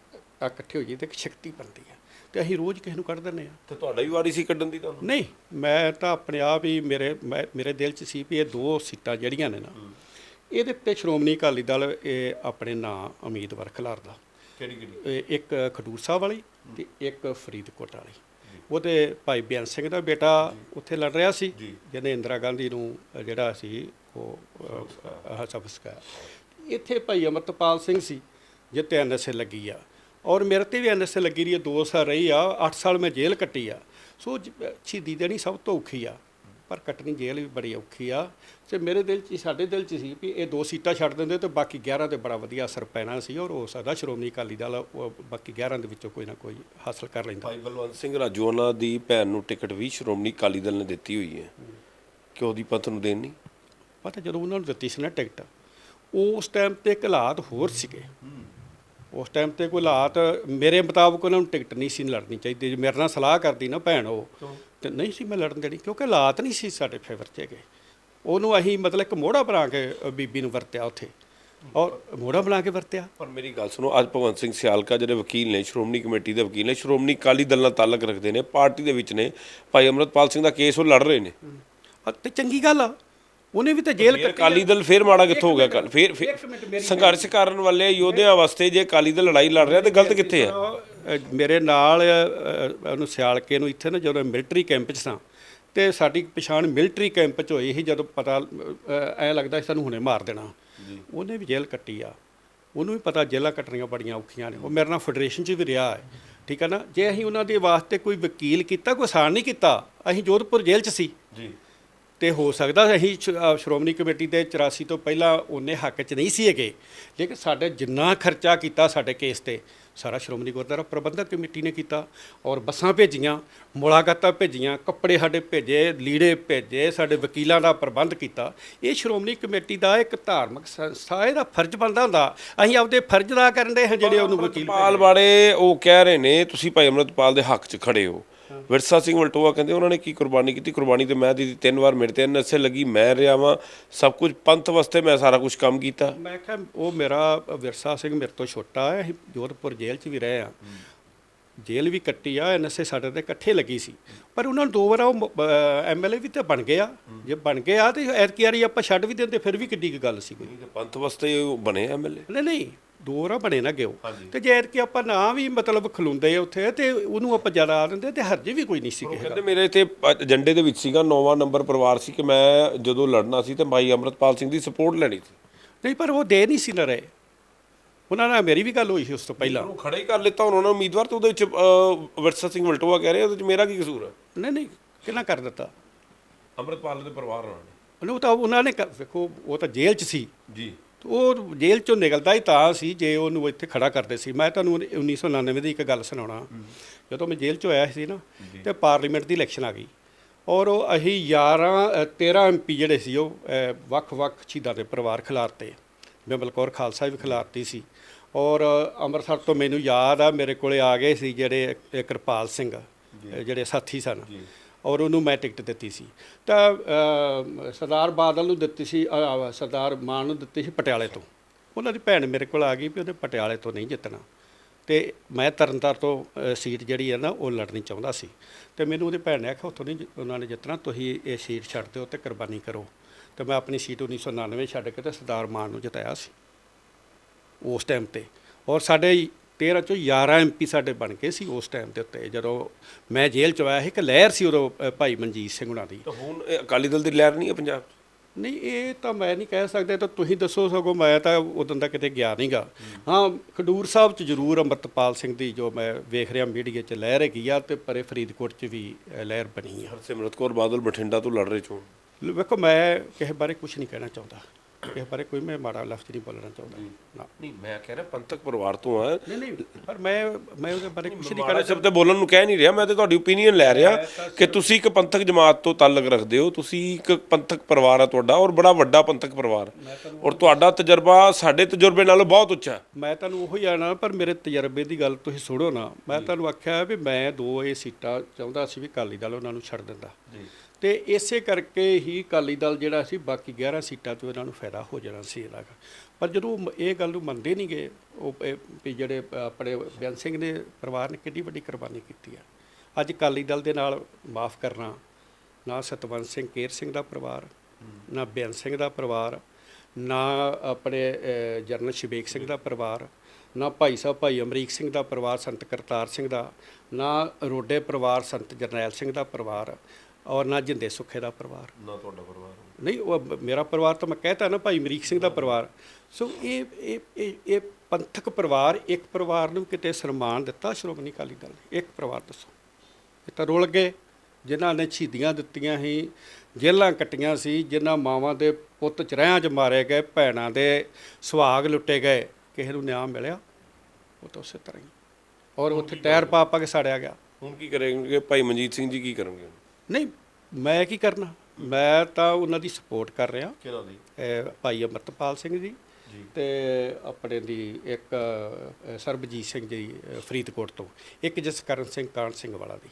ਇਕੱਠੀ ਹੋ ਜੀ ਤੇ ਇੱਕ ਸ਼ਕਤੀ ਬਣਦੀ ਆ। ਤੇ ਅਸੀਂ ਰੋਜ਼ ਕਿਸੇ ਨੂੰ ਕੱਢ ਦਿੰਦੇ ਆ ਤੇ ਤੁਹਾਡਾ ਵੀ ਵਾਰੀ ਸੀ ਕੱਢਣ ਦੀ ਤੁਹਾਨੂੰ? ਨਹੀਂ ਮੈਂ ਤਾਂ ਆਪਣੇ ਆਪ ਹੀ ਮੇਰੇ ਮੇਰੇ ਦਿਲ 'ਚ ਸੀ ਵੀ ਇਹ ਦੋ ਸੀਟਾਂ ਜਿਹੜੀਆਂ ਨੇ ਨਾ ਇਹਦੇ ਤੇ ਸ਼੍ਰੋਮਣੀ ਅਕਾਲੀ ਦਲ ਇਹ ਆਪਣੇ ਨਾਂ ਉਮੀਦਵਾਰ ਖਿਲਾਰਦਾ ਕਿਹੜੀ ਕਿਹੜੀ? ਇੱਕ ਖਡੂਰ ਸਾਹਿਬ ਵਾਲੀ ਤੇ ਇੱਕ ਫਰੀਦਕੋਟ ਵਾਲੀ। ਉਹਦੇ ਭਾਈ ਬਿਆਨ ਸਿੰਘ ਦਾ ਬੇਟਾ ਉੱਥੇ ਲੜ ਰਿਹਾ ਸੀ ਜਿਹਨੇ ਇੰਦਰਾ ਗਾਂਧੀ ਨੂੰ ਜਿਹੜਾ ਸੀ ਉਹ ਸਬਸਕਾ ਇੱਥੇ ਭਾਈ ਅਮਰਤਪਾਲ ਸਿੰਘ ਸੀ ਜਿੱਤੇ ਐਨਐਸਏ ਲੱਗੀ ਆ। ਔਰ ਮੇਰੇ ਤੇ ਵੀ ਐਨਐਸਏ ਲੱਗੀ ਰਹੀ ਹੈ 2 ਸਾਲ ਰਹੀ ਆ 8 ਸਾਲ ਮੈਂ ਜੇਲ੍ਹ ਕੱਟੀ ਆ। ਸੋ ਸ਼ਹੀਦੀ ਦੇਣੀ ਸਭ ਤੋਂ ਔਖੀ ਆ ਪਰ ਕੱਟਣੀ ਜੇਲ੍ਹ ਵੀ ਬੜੀ ਔਖੀ ਆ। ਤੇ ਮੇਰੇ ਦਿਲ 'ਚ ਸਾਡੇ ਦਿਲ 'ਚ ਸੀ ਵੀ ਇਹ ਦੋ ਸੀਟਾਂ ਛੱਡ ਦਿੰਦੇ ਤੇ ਬਾਕੀ 11 ਤੇ ਬੜਾ ਵਧੀਆ ਅਸਰ ਪੈਣਾ ਸੀ ਔਰ ਹੋ ਸਕਦਾ ਸ਼੍ਰੋਮਣੀ ਅਕਾਲੀ ਦਲ ਬਾਕੀ 11 ਦੇ ਵਿੱਚੋਂ ਕੋਈ ਨਾ ਕੋਈ ਹਾਸਲ ਕਰ ਲੈਂਦਾ। ਭਾਈ ਬਲਵੰਤ ਸਿੰਘ ਰਾਜੋਨਾ ਦੀ ਭੈਣ ਨੂੰ ਟਿਕਟ ਵੀ ਸ਼੍ਰੋਮਣੀ ਅਕਾਲੀ ਦਲ ਨੇ ਦਿੱਤੀ ਹੋਈ ਹੈ। ਕਿ ਉਹਦੀ ਪੰਥ ਨੂੰ ਦੇਣ ਨਹੀਂ? ਪਤਾ ਜਦੋਂ ਉਹਨਾਂ ਨੂੰ ਦਿੱਤੀ ਸੀ ਨਾ ਟਿਕਟ ਉਸ ਟਾਈਮ ਤੇ ਇੱਕ ਹਾਲਾਤ ਹੋਰ ਸੀਗੇ। ਉਸ ਟਾਈਮ ਤੇ ਕੋਈ ਹਾਲਾਤ ਮੇਰੇ ਮੁਤਾਬਕ ਉਹਨਾਂ ਨੂੰ ਟਿਕਟ ਨਹੀਂ ਸੀ ਲੜਨੀ ਚਾਹੀਦੀ। ਜੇ ਮੇਰੇ ਨਾਲ ਸਲਾਹ ਕਰਦੀ ਨਾ ਭੈਣ ਉਹ ਤੇ ਨਹੀਂ ਸੀ ਮੈਂ ਲੜਨ ਦੇਣੀ ਕਿਉਂਕਿ ਹਾਲਾਤ ਨਹੀਂ ਸੀ ਸਾਡੇ ਫੇਵਰ 'ਚ ਹੈਗੇ। ਉਹਨੂੰ ਅਸੀਂ ਮਤਲਬ ਇੱਕ ਮੋੜਾ ਬਣਾ ਕੇ ਬੀਬੀ ਨੂੰ ਵਰਤਿਆ ਉੱਥੇ। ਔਰ ਮੋੜਾ ਬਣਾ ਕੇ ਵਰਤਿਆ। ਪਰ ਮੇਰੀ ਗੱਲ ਸੁਣੋ ਅੱਜ ਭਗਵੰਤ ਸਿੰਘ ਸਿਆਲਕਾ ਜਿਹੜੇ ਵਕੀਲ ਨੇ ਸ਼੍ਰੋਮਣੀ ਕਮੇਟੀ ਦੇ ਵਕੀਲ ਨੇ ਸ਼੍ਰੋਮਣੀ ਅਕਾਲੀ ਦਲ ਨਾਲ ਤਾਲੁਕ ਰੱਖਦੇ ਨੇ ਪਾਰਟੀ ਦੇ ਵਿੱਚ ਨੇ। ਭਾਈ ਅਮਰਤਪਾਲ ਸਿੰਘ ਦਾ ਕੇਸ ਉਹ ਲੜ ਰਹੇ ਨੇ। ਤੇ ਚੰਗੀ ਗੱਲ ਆ। ਉਹਨੇ ਵੀ ਤਾਂ ਜੇਲ੍ਹ ਫਿਰ ਅਕਾਲੀ ਦਲ ਫੇਰ ਮਾੜਾ ਕਿੱਥੋਂ ਹੋ ਗਿਆ ਕੱਲ ਫੇਰ ਸੰਘਰਸ਼ ਕਰਨ ਵਾਲੇ ਯੋਧਿਆਂ ਵਾਸਤੇ ਜੇ ਅਕਾਲੀ ਦਲ ਲੜਾਈ ਲੜ ਰਿਹਾ ਤੇ ਗਲਤ ਕਿੱਥੇ ਹੈ ਅ, ਮੇਰੇ ਨਾਲ ਉਹਨੂੰ ਸਿਆਲਕੇ ਨੂੰ ਇੱਥੇ ਨਾ ਜਦੋਂ ਮਿਲਟਰੀ ਕੈਂਪ 'ਚ ਸਾਂ ਤੇ ਸਾਡੀ ਪਛਾਣ ਮਿਲਟਰੀ ਕੈਂਪ 'ਚ ਹੋਈ ਸੀ ਜਦੋਂ ਪਤਾ ਐ ਲੱਗਦਾ ਸਾਨੂੰ ਹੁਣੇ ਮਾਰ ਦੇਣਾ। ਉਹਨੇ ਵੀ ਜੇਲ੍ਹ ਕੱਟੀ ਆ। ਉਹਨੂੰ ਵੀ ਪਤਾ ਜੇਲ੍ਹਾਂ ਕੱਟਣੀਆਂ ਬੜੀਆਂ ਔਖੀਆਂ ਨੇ। ਉਹ ਮੇਰੇ ਨਾਲ ਫੈਡਰੇਸ਼ਨ 'ਚ ਵੀ ਰਿਹਾ ਹੈ। ਠੀਕ ਹੈ ਨਾ? ਜੇ ਅਸੀਂ ਉਹਨਾਂ ਦੇ ਵਾਸਤੇ ਕੋਈ ਵਕੀਲ ਕੀਤਾ ਕੋਈ ਆਸਾਨ ਨਹੀਂ ਕੀਤਾ ਅਸੀਂ ਜੋਧਪੁਰ ਜੇਲ੍ਹ 'ਚ ਸੀ। ਜੀ। ਤੇ ਹੋ ਸਕਦਾ ਅਸੀਂ ਸ਼੍ਰੋਮਣੀ ਕਮੇਟੀ ਦੇ 84 ਤੋਂ ਪਹਿਲਾਂ ਉਹਨੇ ਹੱਕ 'ਚ ਨਹੀਂ ਸੀ ਹੈਗੇ। ਲੇਕਿਨ ਸਾਡੇ ਜਿੰਨਾ ਖਰਚਾ ਕੀਤਾ ਸਾਡੇ ਕੇਸ ਤੇ ਸਾਰਾ ਸ਼੍ਰੋਮਣੀ ਗੁਰਦੁਆਰਾ ਪ੍ਰਬੰਧਕ ਕਮੇਟੀ ਨੇ ਕੀਤਾ ਔਰ ਬੱਸਾਂ ਭੇਜੀਆਂ ਮੁਲਾਕਾਤਾਂ ਭੇਜੀਆਂ ਕੱਪੜੇ ਸਾਡੇ ਭੇਜੇ ਲੀੜੇ ਭੇਜੇ ਸਾਡੇ ਵਕੀਲਾਂ ਦਾ ਪ੍ਰਬੰਧ ਕੀਤਾ। ਇਹ ਸ਼੍ਰੋਮਣੀ ਕਮੇਟੀ ਦਾ ਇੱਕ ਧਾਰਮਿਕ ਸੰਸਥਾ ਇਹਦਾ ਫਰਜ਼ ਬਣਦਾ ਹੁੰਦਾ। ਅਸੀਂ ਆਪਦੇ ਫਰਜ਼ ਦਾ ਕਰਨ ਦੇ ਹਾਂ ਜਿਹੜੇ ਉਹਨੂੰ ਵਕੀਲ ਅਮਰਤਪਾਲ ਬਾਰੇ ਉਹ ਕਹਿ ਰਹੇ ਨੇ ਤੁਸੀਂ ਭਾਈ ਅਮਰਤਪਾਲ ਦੇ ਹੱਕ 'ਚ ਖੜੇ ਹੋ। ਵਿਰਸਾ ਸਿੰਘ ਵਲਟੋਆ ਕਹਿੰਦੇ ਉਹਨਾਂ ਨੇ ਕੀ ਕੁਰਬਾਨੀ ਕੀਤੀ? ਕੁਰਬਾਨੀ ਤੇ ਮੈਂ ਦਿੱਤੀ ਤਿੰਨ ਵਾਰ ਮੇਰੇ ਤੇ ਐਨਐਸਏ ਲੱਗੀ ਮੈਂ ਰਿਹਾ ਵਾਂ ਸਭ ਕੁਝ ਪੰਥ ਵਾਸਤੇ ਮੈਂ ਸਾਰਾ ਕੁਝ ਕੰਮ ਕੀਤਾ। ਮੈਂ ਕਿਹਾ ਉਹ ਮੇਰਾ ਵਿਰਸਾ ਸਿੰਘ ਮੇਰੇ ਤੋਂ ਛੋਟਾ ਹੈ ਅਸੀਂ ਜੋਧਪੁਰ ਜੇਲ੍ਹ 'ਚ ਵੀ ਰਹੇ ਆ ਜੇਲ੍ਹ ਵੀ ਕੱਟੀ ਆ ਐਨਐਸਏ ਸਾਡੇ ਤੇ ਇਕੱਠੇ ਲੱਗੀ ਸੀ। ਪਰ ਉਹਨਾਂ ਨੂੰ ਦੋ ਵਾਰ ਉਹ ਐਮਐਲਏ ਵੀ ਤੇ ਬਣ ਗਿਆ। ਜੇ ਬਣ ਗਏ ਆ ਤੇ ਐਤਕੀ ਵਾਰੀ ਆਪਾਂ ਛੱਡ ਵੀ ਦਿੰਦੇ ਫਿਰ ਵੀ ਕਿੱਡੀ ਕੁ ਗੱਲ ਸੀ ਕੋਈ। ਪੰਥ ਵਾਸਤੇ ਉਹ ਬਣੇ ਐਮਐਲਏ ਨਹੀਂ ਨਹੀਂ ਦੋ ਵਾਰ ਬਣੇ ਨਾ ਗਿਓ। ਤੇ ਜੇ ਐਤਕੀ ਆਪਾਂ ਨਾ ਵੀ ਮਤਲਬ ਖਲੁੰਦੇ ਉੱਥੇ ਤੇ ਉਹਨੂੰ ਆਪਾਂ ਆ ਦਿੰਦੇ ਤੇ ਹਰਜੇ ਵੀ ਕੋਈ ਨਹੀਂ ਸੀ ਦਾ ਕਹਿੰਦੇ ਮੇਰੇ ਤੇ ਏਜੰਡੇ ਦੇ ਵਿੱਚ ਸੀਗਾ ਨੌਵਾਂ ਨੰਬਰ ਪਰਿਵਾਰ ਸੀ ਕਿ ਮੈਂ ਜਦੋਂ ਲੜਨਾ ਸੀ ਤੇ ਭਾਈ ਅਮਰਤਪਾਲ ਸਿੰਘ ਦੀ ਸਪੋਰਟ ਲੈਣੀ ਸੀ। ਨਹੀਂ ਪਰ ਉਹ ਦੇ ਨਹੀਂ ਸੀ ਨਾ ਰਹੇ। ਉਹਨਾਂ ਨਾਲ ਮੇਰੀ ਵੀ ਗੱਲ ਹੋਈ ਸੀ ਉਸ ਤੋਂ ਪਹਿਲਾਂ। ਉਹ ਖੜਾ ਹੀ ਕਰ ਲਿੱਤਾ ਉਹਨਾਂ ਨੇ ਉਮੀਦਵਾਰ ਤੇ ਉਹਦੇ ਵਿੱਚ ਵਿਰਸਾ ਸਿੰਘ ਵਲਟੋਆ ਕਹਿ ਰਹੇ ਉਹਦੇ ਵਿੱਚ ਮੇਰਾ ਕੀ ਕਸੂਰ ਹੈ? ਨਹੀਂ ਨਹੀਂ ਕਿਹਨਾਂ ਕਰ ਦਿੱਤਾ? ਅੰਮ੍ਰਿਤਪਾਲ ਦੇ ਪਰਿਵਾਰ ਨਾਲ। ਉਹਨੂੰ ਤਾਂ ਉਹਨਾਂ ਨੇ ਵੇਖੋ ਉਹ ਤਾਂ ਜੇਲ੍ਹ 'ਚ ਸੀ। ਜੀ। ਉਹ ਜੇਲ੍ਹ 'ਚੋਂ ਨਿਕਲਦਾ ਹੀ ਤਾਂ ਸੀ ਜੇ ਉਹਨੂੰ ਇੱਥੇ ਖੜਾ ਕਰਦੇ ਸੀ। ਮੈਂ ਤੁਹਾਨੂੰ 1999 ਦੀ ਇੱਕ ਗੱਲ ਸੁਣਾਉਣਾ। ਜਦੋਂ ਮੈਂ ਜੇਲ੍ਹ 'ਚੋਂ ਆਇਆ ਸੀ ਨਾ ਤੇ ਪਾਰਲੀਮੈਂਟ ਦੀ ਇਲੈਕਸ਼ਨ ਆ ਗਈ। ਔਰ ਉਹ ਅਸੀਂ 11 ਅ, 13 ਐਮਪੀ ਜਿਹੜੇ ਸੀ ਉਹ ਵੱਖ-ਵੱਖ ਸ਼ਹੀਦਾਂ ਦੇ ਪਰਿਵਾਰ ਖਿਲਾਰਤੇ। ਬਿਮਲ ਕੌਰ ਖਾਲਸਾ ਵੀ ਖਿਲਾਰਤੀ ਸੀ। ਔਰ ਅੰਮ੍ਰਿਤਸਰ ਤੋਂ ਮੈਨੂੰ ਯਾਦ ਆ ਮੇਰੇ ਕੋਲੇ ਆ ਗਏ ਸੀ ਜਿਹੜੇ ਕਿਰਪਾਲ ਸਿੰਘ ਜਿਹੜੇ ਸਾਥੀ ਸਨ। ਔਰ ਉਹਨੂੰ ਮੈਂ ਟਿਕਟ ਦਿੱਤੀ ਸੀ। ਤਾਂ ਸਰਦਾਰ ਬਾਦਲ ਨੂੰ ਦਿੱਤੀ ਸੀ ਸਰਦਾਰ ਮਾਨ ਨੂੰ ਦਿੱਤੀ ਸੀ ਪਟਿਆਲੇ ਤੋਂ। ਉਹਨਾਂ ਦੀ ਭੈਣ ਮੇਰੇ ਕੋਲ ਆ ਗਈ ਵੀ ਉਹਨੇ ਪਟਿਆਲੇ ਤੋਂ ਨਹੀਂ ਜਿੱਤਣਾ। ਤੇ ਮੈਂ ਤਰਨਤਾਰ ਤੋਂ ਸੀਟ ਜਿਹੜੀ ਹੈ ਨਾ, ਉਹ ਲੜਨੀ ਚਾਹੁੰਦਾ ਸੀ। ਤੇ ਮੈਨੂੰ ਉਹਦੀ ਭੈਣ ਨੇ ਆਖਿਆ, ਉੱਥੋਂ ਨਹੀਂ ਉਹਨਾਂ ਨੇ ਜਿੱਤਣਾ, ਤੁਸੀਂ ਇਹ ਸੀਟ ਛੱਡ ਦਿਓ ਤੇ ਕੁਰਬਾਨੀ ਕਰੋ। ਤੇ ਮੈਂ ਆਪਣੀ ਸੀਟ 1999 ਛੱਡ ਕੇ ਤੇ ਸਰਦਾਰ ਮਾਨ ਨੂੰ ਜਿਤਾਇਆ ਸੀ। ਉਸ ਟਾਈਮ ਤੇ। ਔਰ ਸਾਡੇ 13 ਚੋਂ 11 ਐਮਪੀ ਸਾਡੇ ਬਣ ਗਏ ਸੀ ਉਸ ਟਾਈਮ ਦੇ ਉੱਤੇ ਜਦੋਂ ਮੈਂ ਜੇਲ੍ਹ ਚ ਆਇਆ ਸੀ ਇੱਕ ਲਹਿਰ ਸੀ ਉਦੋਂ ਅ, ਭਾਈ ਮਨਜੀਤ ਸਿੰਘ ਹੁਣਾਂ ਦੀ। ਤਾਂ ਹੁਣ ਇਹ ਅਕਾਲੀ ਦਲ ਦੀ ਲਹਿਰ ਨਹੀਂ ਹੈ ਪੰਜਾਬ 'ਚ? ਨਹੀਂ ਇਹ ਤਾਂ ਮੈਂ ਨਹੀਂ ਕਹਿ ਸਕਦਾ ਇਹ ਤਾਂ ਤੁਸੀਂ ਦੱਸੋ ਸਗੋਂ ਮੈਂ ਤਾਂ ਉਦੋਂ ਦਾ ਕਿਤੇ ਗਿਆ ਨਹੀਂਗਾ ਹਾਂ ਖਡੂਰ ਸਾਹਿਬ 'ਚ ਜ਼ਰੂਰ ਅੰਮ੍ਰਿਤਪਾਲ ਸਿੰਘ ਦੀ ਜੋ ਮੈਂ ਵੇਖ ਰਿਹਾ ਮੀਡੀਆ 'ਚ ਲਹਿਰ ਹੈਗੀ ਆ ਤੇ ਪਰੇ ਫਰੀਦਕੋਟ 'ਚ ਵੀ ਅ, ਲਹਿਰ ਬਣੀ ਆ। ਹਰਸਿਮਰਤ ਕੌਰ ਬਾਦਲ ਬਠਿੰਡਾ ਤੋਂ ਲੜ ਰਹੇ ਚੋਣ। ਲ- ਵੇਖੋ ਮੈਂ ਕਿਸੇ ਬਾਰੇ ਕੁਝ ਨਹੀਂ ਕਹਿਣਾ ਚਾਹੁੰਦਾ। ਕਿਸੇ ਬਾਰੇ ਕੋਈ ਮੈਂ ਮਾੜਾ ਲਫ਼ਜ਼ ਨਹੀਂ ਬੋਲਣਾ ਚਾਹੁੰਦਾ। ਨਹੀਂ ਮੈਂ ਕਹਿ ਰਿਹਾ ਪੰਥਕ ਪਰਿਵਾਰ ਤੋਂ ਆ। ਨਹੀਂ ਨਹੀਂ ਪਰ ਮੈਂ ਮੈਂ ਉਹਦੇ ਬਾਰੇ ਕੁਝ ਨਹੀਂ ਕਹਿਣਾ ਸ਼ਬਦ ਬੋਲਣ ਨੂੰ ਕਹਿ ਨਹੀਂ ਰਿਹਾ। ਮੈਂ ਤੇ ਤੁਹਾਡੀ ਓਪੀਨੀਅਨ ਲੈ ਰਿਹਾ ਕਿ ਤੁਸੀਂ ਇੱਕ ਪੰਥਕ ਜਮਾਤ ਤੋਂ ਤਾਲੁਕ ਰੱਖਦੇ ਹੋ। ਤੁਸੀਂ ਇੱਕ ਪੰਥਕ ਪਰਿਵਾਰ ਆ ਤੁਹਾਡਾ ਔਰ ਬੜਾ ਵੱਡਾ ਪੰਥਕ ਪਰਿਵਾਰ। ਔਰ ਤੁਹਾਡਾ ਤਜਰਬਾ ਸਾਡੇ ਤਜਰਬੇ ਨਾਲੋਂ ਬਹੁਤ ਉੱਚਾ। ਮੈਂ ਤੁਹਾਨੂੰ ਉਹੀ ਆਣਾ ਪਰ ਮੇਰੇ ਤਜਰਬੇ ਦੀ ਗੱਲ ਤੁਸੀਂ ਸੁਣੋ ਨਾ। ਮੈਂ ਤੁਹਾਨੂੰ ਆਖਿਆ ਵੀ ਮੈਂ ਦੋ ਇਹ ਸੀਟਾਂ ਚਾਹੁੰਦਾ ਸੀ ਵੀ ਅਕਾਲੀ ਦਲ ਉਹਨਾਂ ਨੂੰ ਛੱਡ ਦਿੰਦਾ। ਤੇ ਇਸੇ ਕਰਕੇ ਹੀ ਅਕਾਲੀ ਦਲ ਜਿਹੜਾ ਸੀ ਬਾਕੀ 11 ਸੀਟਾਂ ਤੋਂ ਇਹਨਾਂ ਨੂੰ ਫਾਇਦਾ ਹੋ ਜਾਣਾ ਸੀ ਇਹਦਾ ਪਰ ਜਦੋਂ ਮ- ਇਹ ਗੱਲ ਨੂੰ ਮੰਨਦੇ ਨਹੀਂ ਗਏ ਉਹ ਵੀ ਜਿਹੜੇ ਆਪਣੇ ਬੇਅੰਤ ਸਿੰਘ ਦੇ ਪਰਿਵਾਰ ਨੇ ਕਿੰਨੀ ਵੱਡੀ ਕੁਰਬਾਨੀ ਕੀਤੀ ਹੈ ਅੱਜ ਅਕਾਲੀ ਦਲ ਦੇ ਨਾਲ ਮਾਫ ਕਰਨਾ ਨਾ ਸਤਵੰਤ ਸਿੰਘ ਕੇਰ ਸਿੰਘ ਦਾ ਪਰਿਵਾਰ ਨਾ ਬੇਅੰਤ ਸਿੰਘ ਦਾ ਪਰਿਵਾਰ ਨਾ ਆਪਣੇ ਅਹ, ਜਰਨਲ ਸ਼ਿਵੇਕ ਸਿੰਘ ਦਾ ਪਰਿਵਾਰ ਨਾ ਭਾਈ ਸਾਹਿਬ ਭਾਈ ਅਮਰੀਕ ਸਿੰਘ ਦਾ ਪਰਿਵਾਰ ਸੰਤ ਕਰਤਾਰ ਸਿੰਘ ਦਾ ਨਾ ਰੋਡੇ ਪਰਿਵਾਰ ਸੰਤ ਜਰਨੈਲ ਸਿੰਘ ਦਾ ਪਰਿਵਾਰ ਔਰ ਨਾ ਜਿੰਦੇ ਸੁੱਖੇ ਦਾ ਪਰਿਵਾਰ। ਨਾ ਤੁਹਾਡਾ ਪਰਿਵਾਰ। ਨਹੀਂ ਉਹ ਮੇਰਾ ਪਰਿਵਾਰ ਤਾਂ ਮੈਂ ਕਹਿਤਾ ਨਾ ਭਾਈ ਅਮਰੀਕ ਸਿੰਘ ਦਾ ਪਰਿਵਾਰ। ਸੋ ਇਹ ਇਹ ਇਹ ਇਹ ਪੰਥਕ ਪਰਿਵਾਰ ਇੱਕ ਪਰਿਵਾਰ ਨੂੰ ਕਿਤੇ ਸਨਮਾਨ ਦਿੱਤਾ ਸ਼੍ਰੋਮਣੀ ਅਕਾਲੀ ਦਲ ਨੇ। ਇੱਕ ਪਰਿਵਾਰ ਦੱਸੋ। ਇਹ ਤਾਂ ਰੁਲ ਗਏ। ਜਿਨ੍ਹਾਂ ਨੇ ਸ਼ਹੀਦੀਆਂ ਦਿੱਤੀਆਂ ਸੀ ਜੇਲ੍ਹਾਂ ਕੱਟੀਆਂ ਸੀ ਜਿਨ੍ਹਾਂ ਮਾਵਾਂ ਦੇ ਪੁੱਤ ਚਰਿਆਂ 'ਚ ਮਾਰੇ ਗਏ ਭੈਣਾਂ ਦੇ ਸੁਹਾਗ ਲੁੱਟੇ ਗਏ। ਕਿਸੇ ਨੂੰ ਨਿਆਂ ਮਿਲਿਆ ਉਹ ਤਾਂ ਉਸੇ ਤਰ੍ਹਾਂ ਹੀ। ਔਰ ਉੱਥੇ ਟਾਇਰ ਪਾ ਪਾ ਕੇ ਸਾੜਿਆ ਗਿਆ। ਹੁਣ ਕੀ ਕਰਨਗੇ? ਭਾਈ ਮਨਜੀਤ ਸਿੰਘ ਜੀ ਕੀ ਕਰਨਗੇ? ਨਹੀਂ ਮੈਂ ਕੀ ਕਰਨਾ? ਮੈਂ ਤਾਂ ਉਹਨਾਂ ਦੀ ਸਪੋਰਟ ਕਰ ਰਿਹਾ। ਕਿਹਨਾਂ ਦੀ? ਭਾਈ ਅਮਰਤਪਾਲ ਸਿੰਘ ਜੀ ਤੇ ਆਪਣੇ ਦੀ ਇੱਕ ਸਰਬਜੀਤ ਸਿੰਘ ਜੀ ਫਰੀਦਕੋਟ ਤੋਂ। ਇੱਕ ਜਸਕਰਨ ਸਿੰਘ ਕਾਨ ਸਿੰਘ ਵਾਲਾ ਦੀ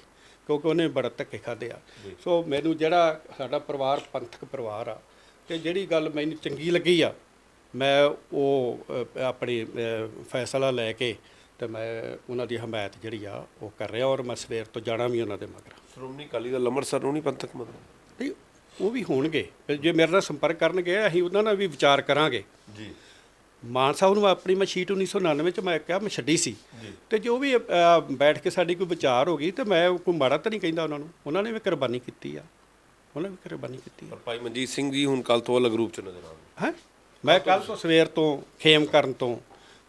ਕਿਉਂਕਿ ਉਹਨੇ ਬੜਾ ਧੱਕੇ ਖਾਦੇ ਆ। ਸੋ ਮੈਨੂੰ ਜਿਹੜਾ ਸਾਡਾ ਪਰਿਵਾਰ ਪੰਥਕ ਪਰਿਵਾਰ ਆ ਤੇ ਜਿਹੜੀ ਗੱਲ ਮੈਨੂੰ ਚੰਗੀ ਲੱਗੀ ਆ ਮੈਂ ਉਹ ਆਪਣੀ ਫੈਸਲਾ ਲੈ ਕੇ ਤੇ ਮੈਂ ਉਹਨਾਂ ਦੀ ਹਮਾਇਤ ਜਿਹੜੀ ਆ ਉਹ ਕਰ ਰਿਹਾ ਔਰ ਮੈਂ ਸਵੇਰ ਤੋਂ ਜਾਣਾ ਵੀ ਉਹਨਾਂ ਦੇ ਮਗਰ। ਸ਼੍ਰੋਮਣੀ ਅਕਾਲੀ ਦਲ ਅੰਮ੍ਰਿਤਸਰ ਨੂੰ ਨਹੀਂ ਪੰਥਕ ਮਤਲਬ। ਨਹੀਂ ਉਹ ਵੀ ਹੋਣਗੇ। ਜੇ ਮੇਰੇ ਨਾਲ ਸੰਪਰਕ ਕਰਨਗੇ ਅਸੀਂ ਉਹਨਾਂ ਨਾਲ ਵੀ ਵਿਚਾਰ ਕਰਾਂਗੇ। ਜੀ। ਮਾਨ ਸਾਹਿਬ ਨੂੰ ਆਪਣੀ ਮੈਂ ਸ਼ੀਟ 1999 ਚ ਮੈਂ ਕਿਹਾ ਮੈਂ ਛੱਡੀ ਸੀ। ਤੇ ਜੋ ਵੀ ਅ, ਬੈਠ ਕੇ ਸਾਡੀ ਕੋਈ ਵਿਚਾਰ ਹੋ ਗਈ ਤੇ ਮੈਂ ਕੋਈ ਮਾੜਾ ਤਾਂ ਨਹੀਂ ਕਹਿੰਦਾ ਉਹਨਾਂ ਨੂੰ। ਉਹਨਾਂ ਨੇ ਵੀ ਕੁਰਬਾਨੀ ਕੀਤੀ ਆ। ਉਹਨਾਂ ਨੇ ਵੀ ਕੁਰਬਾਨੀ ਕੀਤੀ ਪਰ ਭਾਈ ਮਨਜੀਤ ਸਿੰਘ ਜੀ ਹੁਣ ਕੱਲ ਤੋਂ ਅਲੱਗ ਰੂਪ ਚ ਨਜ਼ਰ ਆਉਣਗੇ। ਹੈ? ਮੈਂ ਕੱਲ ਤੋਂ ਸਵੇਰ ਤੋਂ ਖੇਮ ਕਰਨ ਤੋਂ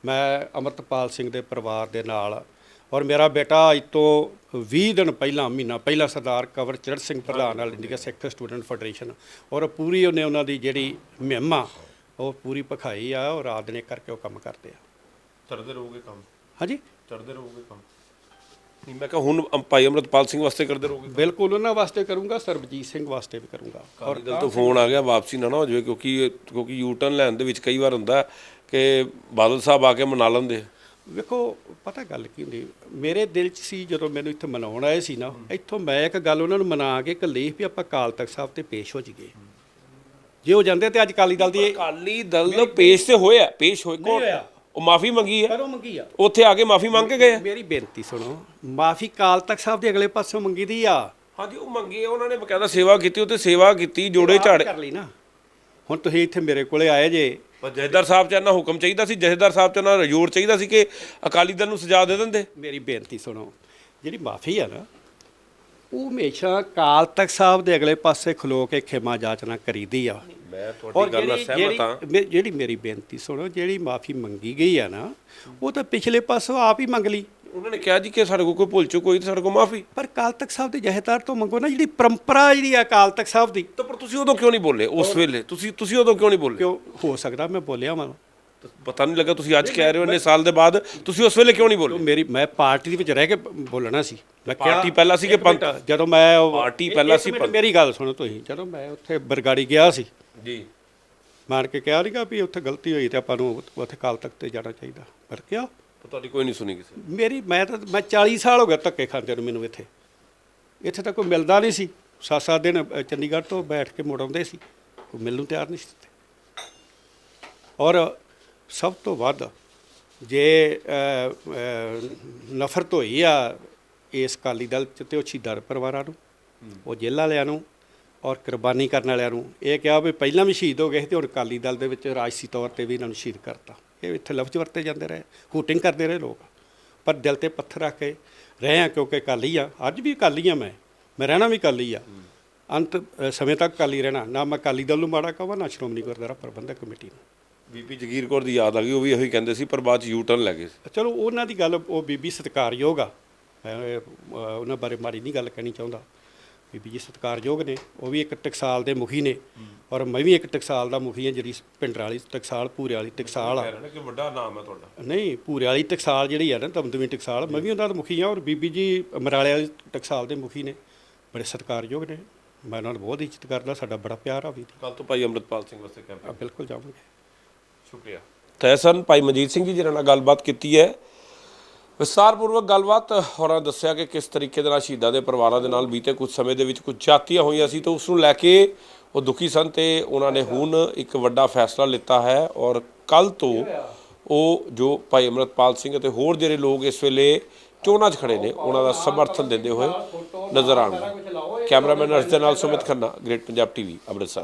ਮੈਂ ਅਮਰਤਪਾਲ ਸਿੰਘ ਦੇ ਪਰਿਵਾਰ ਦੇ ਨਾਲ ਔਰ ਮੇਰਾ ਬੇਟਾ ਅੱਜ ਤੋਂ 20 ਦਿਨ ਪਹਿਲਾਂ ਮਹੀਨਾ ਪਹਿਲਾਂ ਸਰਦਾਰ ਕਵਰ ਚੜ੍ਹ ਸਿੰਘ ਪ੍ਰਧਾਨ ਨਾਲ ਇੰਡੀਆ ਸਿੱਖ ਸਟੂਡੈਂਟ ਫੈਡਰੇਸ਼ਨ ਔਰ ਪੂਰੀ ਉਹਨੇ ਉਹਨਾਂ ਦੀ ਜਿਹੜੀ ਮੁਹਿੰਮ ਉਹ ਪੂਰੀ ਭਖਾਈ ਆ ਔਰ ਰਾਤ ਦਿਨ ਕਰਕੇ ਉਹ ਕੰਮ ਕਰਦੇ ਆ। ਕਰਦੇ ਰਹੋਗੇ ਕੰਮ? ਹਾਂਜੀ? ਕਰਦੇ ਰਹੋਗੇ ਕੰਮ? ਨਹੀਂ ਮੈਂ ਕਿਹਾ ਹੁਣ ਅਮ- ਭਾਈ ਅਮਰਤਪਾਲ ਸਿੰਘ ਵਾਸਤੇ ਕਰਦੇ ਰਹੋਗੇ ਬਿਲਕੁਲ ਉਹਨਾਂ ਵਾਸਤੇ ਕਰੂੰਗਾ ਸਰਬਜੀਤ ਸਿੰਘ ਵਾਸਤੇ ਵੀ ਕਰੂੰਗਾ। ਔਰ ਦਲ ਤੋਂ ਫੋਨ ਆ ਗਿਆ ਵਾਪਸੀ ਨਾ ਨਾ ਹੋ ਜਾਵੇ ਕਿਉਂਕਿ ਕਿਉਂਕਿ ਯੂ ਟਰਨ ਲੈਣ ਦੇ ਵਿੱਚ ਕਈ ਵਾਰ ਹੁੰਦਾ ਕਿ ਬਾਦਲ ਸਾਹਿਬ ਆ ਕੇ ਮਨਾ ਲੈਂਦੇ ਆ। ਵੇਖੋ ਪਤਾ ਗੱਲ ਕੀ ਹੁੰਦੀ? ਮੇਰੇ ਦਿਲ 'ਚ ਸੀ ਜਦੋਂ ਮੈਨੂੰ ਇੱਥੇ ਮਨਾਉਣ ਆਏ ਸੀ ਨਾ ਇੱਥੋਂ ਮੈਂ ਇੱਕ ਗੱਲ ਉਹਨਾਂ ਨੂੰ ਮਨਾ ਕੇ ਕੱਲੀ ਵੀ ਆਪਾਂ ਕਾਲ ਤਖਤ ਸਾਹਿਬ ਤੇ ਪੇਸ਼ ਹੋ ਜਾਈਏ। ਜੇ ਉਹ ਜਾਂਦੇ ਤੇ ਅੱਜ ਕਾਲੀ ਦਲ ਦੀ ਅਕਾਲੀ ਦਲ ਪੇਸ਼ ਤੇ ਹੋਇਆ ਪੇਸ਼ ਹੋਇਆ। ਉਹ ਮਾਫੀ ਮੰਗੀ ਹੈ ਕਦੋਂ ਮੰਗੀ ਆ। ਉੱਥੇ ਆ ਕੇ ਮਾਫੀ ਮੰਗ ਕੇ ਗਏ। ਮੇਰੀ ਬੇਨਤੀ ਸੁਣੋ ਮਾਫੀ ਕਾਲ ਤਖਤ ਸਾਹਿਬ ਦੇ ਅਗਲੇ ਪਾਸੋਂ ਮੰਗੀ ਦੀ ਆ। ਹਾਂਜੀ ਉਹ ਮੰਗੀ ਹੈ, ਉਹਨਾਂ ਨੇ ਬਕਾਇਦਾ ਸੇਵਾ ਕੀਤੀ ਉੱਥੇ ਸੇਵਾ ਕੀਤੀ ਜੋੜੇ ਝਾੜੇ ਕਰ ਲਈ ਨਾ। ਹੁਣ ਤੁਸੀਂ ਇੱਥੇ ਮੇਰੇ ਕੋਲੇ ਆਏ ਜੇ ਪਰ ਜਥੇਦਾਰ ਸਾਹਿਬ ਚ ਨਾ ਹੁਕਮ ਚਾਹੀਦਾ ਸੀ ਜਥੇਦਾਰ ਸਾਹਿਬ ਚ ਨਾ ਰਜੋੜ ਚਾਹੀਦਾ ਸੀ ਕਿ ਅਕਾਲੀ ਦਲ ਨੂੰ ਸਜ਼ਾ ਦੇ ਦਿੰਦੇ। ਮੇਰੀ ਬੇਨਤੀ ਸੁਣੋ ਜਿਹੜੀ ਮਾਫੀ ਆ ਨਾ ਉਹ ਹਮੇਸ਼ਾ ਕਾਲ ਤਖਤ ਸਾਹਿਬ ਦੇ ਅਗਲੇ ਪਾਸੇ ਖਲੋ ਕੇ ਖਿਮਾ ਜਾਚਨਾ ਕਰੀਦੀ ਆ। ਮੈਂ ਤੁਹਾਡੀ ਗੱਲ ਨਾਲ ਸਹਿਮਤ ਹਾਂ। ਜਿਹੜੀ ਮੇਰੀ ਬੇਨਤੀ ਸੁਣੋ ਜਿਹੜੀ ਮਾਫੀ ਮੰਗੀ ਗਈ ਆ ਨਾ ਉਹ ਤਾਂ ਪਿਛਲੇ ਪਾਸੋਂ ਆਪ ਹੀ ਮੰਗ ਲਈ। ਉਹਨਾਂ ਨੇ ਕਿਹਾ ਜੀ ਕਿ ਸਾਡੇ ਕੋਲ ਕੋਈ ਭੁੱਲ ਚੁੱਕ ਹੋਈ ਤੇ ਸਾਡੇ ਕੋਲ ਮਾਫੀ। ਪਰ ਅਕਾਲ ਤਖਤ ਸਾਹਿਬ ਦੇ ਜਹੇਦਾਰ ਤੋਂ ਮੰਗੋ ਨਾ ਜਿਹੜੀ ਪਰੰਪਰਾ ਜਿਹੜੀ ਆ ਅਕਾਲ ਤਖਤ ਸਾਹਿਬ ਦੀ। ਤਾਂ ਪਰ ਤੁਸੀਂ ਉਦੋਂ ਕਿਉਂ ਨਹੀਂ ਬੋਲੇ ਉਸ ਵੇਲੇ? ਤੁਸੀਂ ਤੁਸੀਂ ਉਦੋਂ ਕਿਉਂ ਨਹੀਂ ਬੋਲੇ? ਕਿਉਂ? ਹੋ ਸਕਦਾ ਮੈਂ ਬੋਲਿਆ ਮਾਂ ਪਤਾ ਨਹੀਂ ਲੱਗਾ ਤੁਸੀਂ ਅੱਜ ਕਹਿ ਰਹੇ ਹੋ ਇੰਨੇ ਸਾਲ ਦੇ ਬਾਅਦ ਤੁਸੀਂ ਉਸ ਵੇਲੇ ਕਿਉਂ ਨਹੀਂ ਬੋਲੇ? ਮੇਰੀ ਮੈਂ ਪਾਰਟੀ ਦੇ ਵਿੱਚ ਰਹਿ ਕੇ ਬੋਲਣਾ ਸੀ। ਮੈਂ ਕਿਹਾ- ਪਾਰਟੀ ਪਹਿਲਾਂ ਸੀ ਕਿ ਪੰਥ? ਜਦੋਂ ਮੈਂ ਪਾਰਟੀ ਪਹਿਲਾਂ ਸੀ। ਮੇਰੀ ਗੱਲ ਸੁਣੋ ਤੁਸੀਂ। ਜਦੋਂ ਮੈਂ ਉੱਥੇ ਬਰਗਾੜੀ ਗਿਆ ਸੀ ਜੀ। ਮਾਰ ਕੇ ਕਿਹਾ ਨਹੀਂਗਾ ਵੀ ਉੱਥੇ ਗਲਤੀ ਹੋਈ ਤੇ ਆਪਾਂ ਨੂੰ ਉੱਥੇ ਅਕਾਲ ਤਖਤ ਤੇ ਜਾਣਾ ਚਾਹੀਦਾ। ਪਰ ਕਿਹਾ ਤੁਹਾਡੀ ਕੋਈ ਨਹੀਂ ਸੁਣੀ ਕਿਸੇ ਨੇ। ਮੇਰੀ ਮੈਂ ਤਾਂ ਮੈਂ 40 ਸਾਲ ਹੋ ਗਏ ਧੱਕੇ ਖਾਂਦੇ ਨੂੰ ਮੈਨੂੰ ਇੱਥੇ। ਇੱਥੇ ਤਾਂ ਕੋਈ ਮਿਲਦਾ ਨਹੀਂ ਸੀ। ਸੱਤ ਸੱਤ ਦਿਨ ਅ, ਚੰਡੀਗੜ੍ਹ ਤੋਂ ਬੈਠ ਕੇ ਮੁੜ ਆਉਂਦੇ ਸੀ। ਕੋਈ ਮਿਲਣ ਨੂੰ ਤਿਆਰ ਨਹੀਂ ਸੀ ਔਰ ਸਭ ਤੋਂ ਵੱਧ ਜੇ ਅ, ਅ, ਨਫ਼ਰਤ ਹੋਈ ਆ ਇਸ ਅਕਾਲੀ ਦਲ ਚ ਤੇ ਉਹ ਸ਼ਹੀਦਾਂ ਦੇ ਪਰਿਵਾਰਾਂ ਨੂੰ ਉਹ ਜੇਲ੍ਹ ਵਾਲਿਆਂ ਨੂੰ ਔਰ ਕੁਰਬਾਨੀ ਕਰਨ ਵਾਲਿਆਂ ਨੂੰ। ਇਹ ਕਿਹਾ ਵੀ ਪਹਿਲਾਂ ਵੀ ਸ਼ਹੀਦ ਹੋ ਗਏ ਸੀ ਤੇ ਹੁਣ ਅਕਾਲੀ ਦਲ ਦੇ ਵਿੱਚ ਰਾਜਸੀ ਤੌਰ ਤੇ ਵੀ ਇਹਨਾਂ ਨੂੰ ਸ਼ਹੀਦ ਕਰਤਾ। ਇਹ ਇੱਥੇ ਲਫ਼ਜ਼ ਵਰਤੇ ਜਾਂਦੇ ਰਹੇ ਹੂਟਿੰਗ ਕਰਦੇ ਰਹੇ ਲੋਕ। ਪਰ ਦਿਲ ਤੇ ਪੱਥਰ ਰੱਖ ਕੇ ਰਹੇ ਆ ਕਿਉਂਕਿ ਅਕਾਲੀ ਆ ਅੱਜ ਵੀ ਅਕਾਲੀ ਆ ਮੈਂ ਮੈਂ ਰਹਿਣਾ ਵੀ ਅਕਾਲੀ ਆ। ਅੰਤ ਸਮੇਂ ਤੱਕ ਅਕਾਲੀ ਰਹਿਣਾ ਨਾ ਮੈਂ ਅਕਾਲੀ ਦਲ ਨੂੰ ਮਾੜਾ ਕਹਾਂ ਨਾ ਸ਼੍ਰੋਮਣੀ ਗੁਰਦੁਆਰਾ ਪ੍ਰਬੰਧਕ ਕਮੇਟੀ ਨੂੰ। ਬੀਬੀ ਜਗੀਰ ਕੌਰ ਦੀ ਯਾਦ ਆ ਗਈ ਉਹ ਵੀ ਇਹੀ ਕਹਿੰਦੇ ਸੀ ਪਰ ਬਾਅਦ ਚ ਯੂ ਟਰਨ ਲੈ ਗਏ ਚਲੋ ਉਹਨਾਂ ਦੀ ਗੱਲ ਉਹ ਬੀਬੀ ਸਤਿਕਾਰਯੋਗ ਆ। ਮੈਂ ਉਹਨਾਂ ਬਾਰੇ ਮਾੜੀ ਨਹੀਂ ਗੱਲ ਕਹਿਣੀ ਚਾਹੁੰਦਾ। ਬੀਬੀ ਜੀ ਸਤਿਕਾਰਯੋਗ ਨੇ ਉਹ ਵੀ ਇੱਕ ਟਕਸਾਲ ਦੇ ਮੁਖੀ ਨੇ ਔਰ ਮੈਂ ਵੀ ਇੱਕ ਟਕਸਾਲ ਦਾ ਮੁਖੀ ਹਾਂ ਜਿਹੜੀ ਪਿੰਡ ਵਾਲੀ ਟਕਸਾਲ ਪੂਰੇ ਵਾਲੀ ਟਕਸਾਲ ਆ। ਕਿ ਵੱਡਾ ਨਾਮ ਹੈ ਤੁਹਾਡਾ। ਨਹੀਂ ਪੂਰੇ ਵਾਲੀ ਟਕਸਾਲ ਜਿਹੜੀ ਆ ਨਾ ਦਮਦਮੀ ਟਕਸਾਲ ਮੈਂ ਵੀ ਉਹਨਾਂ ਦਾ ਮੁਖੀ ਹਾਂ ਔਰ ਬੀਬੀ ਜੀ ਮਰਾਲੇ ਵਾਲੀ ਟਕਸਾਲ ਦੇ ਮੁਖੀ ਨੇ ਬੜੇ ਸਤਿਕਾਰਯੋਗ ਨੇ। ਮੈਂ ਉਹਨਾਂ ਨੂੰ ਬਹੁਤ ਇੱਜ਼ਤ ਕਰਦਾ ਸਾਡਾ ਬੜਾ ਪਿਆਰ ਆ ਵੀ। ਕੱਲ ਤੋਂ ਭਾਈ ਅੰਮ੍ਰਿਤਪਾਲ ਸਿੰਘ ਵਾਸਤੇ ਕੈਂਪ ਬਿਲਕੁਲ ਜਾਵਾਂਗੇ। ਸ਼ੁਕਰੀਆ। ਤਾਂ ਸਨ ਭਾਈ ਮਨਜੀਤ ਸਿੰਘ ਜੀ ਜਿਹਨਾਂ ਨਾਲ ਗੱਲਬਾਤ ਕੀਤੀ ਹੈ। ਵਿਸਤਾਰਪੂਰਵਕ ਗੱਲਬਾਤ, ਹੋਰਾਂ ਦੱਸਿਆ ਕਿ ਕਿਸ ਤਰੀਕੇ ਦੇ ਨਾਲ ਸ਼ਹੀਦਾਂ ਦੇ ਪਰਿਵਾਰਾਂ ਦੇ ਨਾਲ ਬੀਤੇ ਕੁਝ ਸਮੇਂ ਦੇ ਵਿੱਚ ਕੁਝ ਜਾਤੀਆਂ ਹੋਈਆਂ ਸੀ, ਤਾਂ ਉਸ ਨੂੰ ਲੈ ਕੇ ਉਹ ਦੁਖੀ ਸਨ ਤੇ ਉਹਨਾਂ ਨੇ ਹੁਣ ਇੱਕ ਵੱਡਾ ਫੈਸਲਾ ਲਿੱਤਾ ਹੈ ਔਰ ਕੱਲ ਤੋਂ ਉਹ ਜੋ ਭਾਈ ਅਮਰਤਪਾਲ ਸਿੰਘ ਅਤੇ ਹੋਰ ਜਿਹੜੇ ਲੋਕ ਇਸ ਵੇਲੇ ਚੋਣਾਂ 'ਚ ਖੜੇ ਨੇ, ਉਹਨਾਂ ਦਾ ਸਮਰਥਨ ਦਿੰਦੇ ਹੋਏ ਨਜ਼ਰ ਆਉਣਗੇ। ਕੈਮਰਾਮੈਨ ਅਰਸ਼ ਦੇ ਨਾਲ ਸੁਮਿਤ ਖੰਨਾ, ਗ੍ਰੇਟ ਪੰਜਾਬ ਟੀਵੀ, ਅੰਮ੍ਰਿਤਸਰ।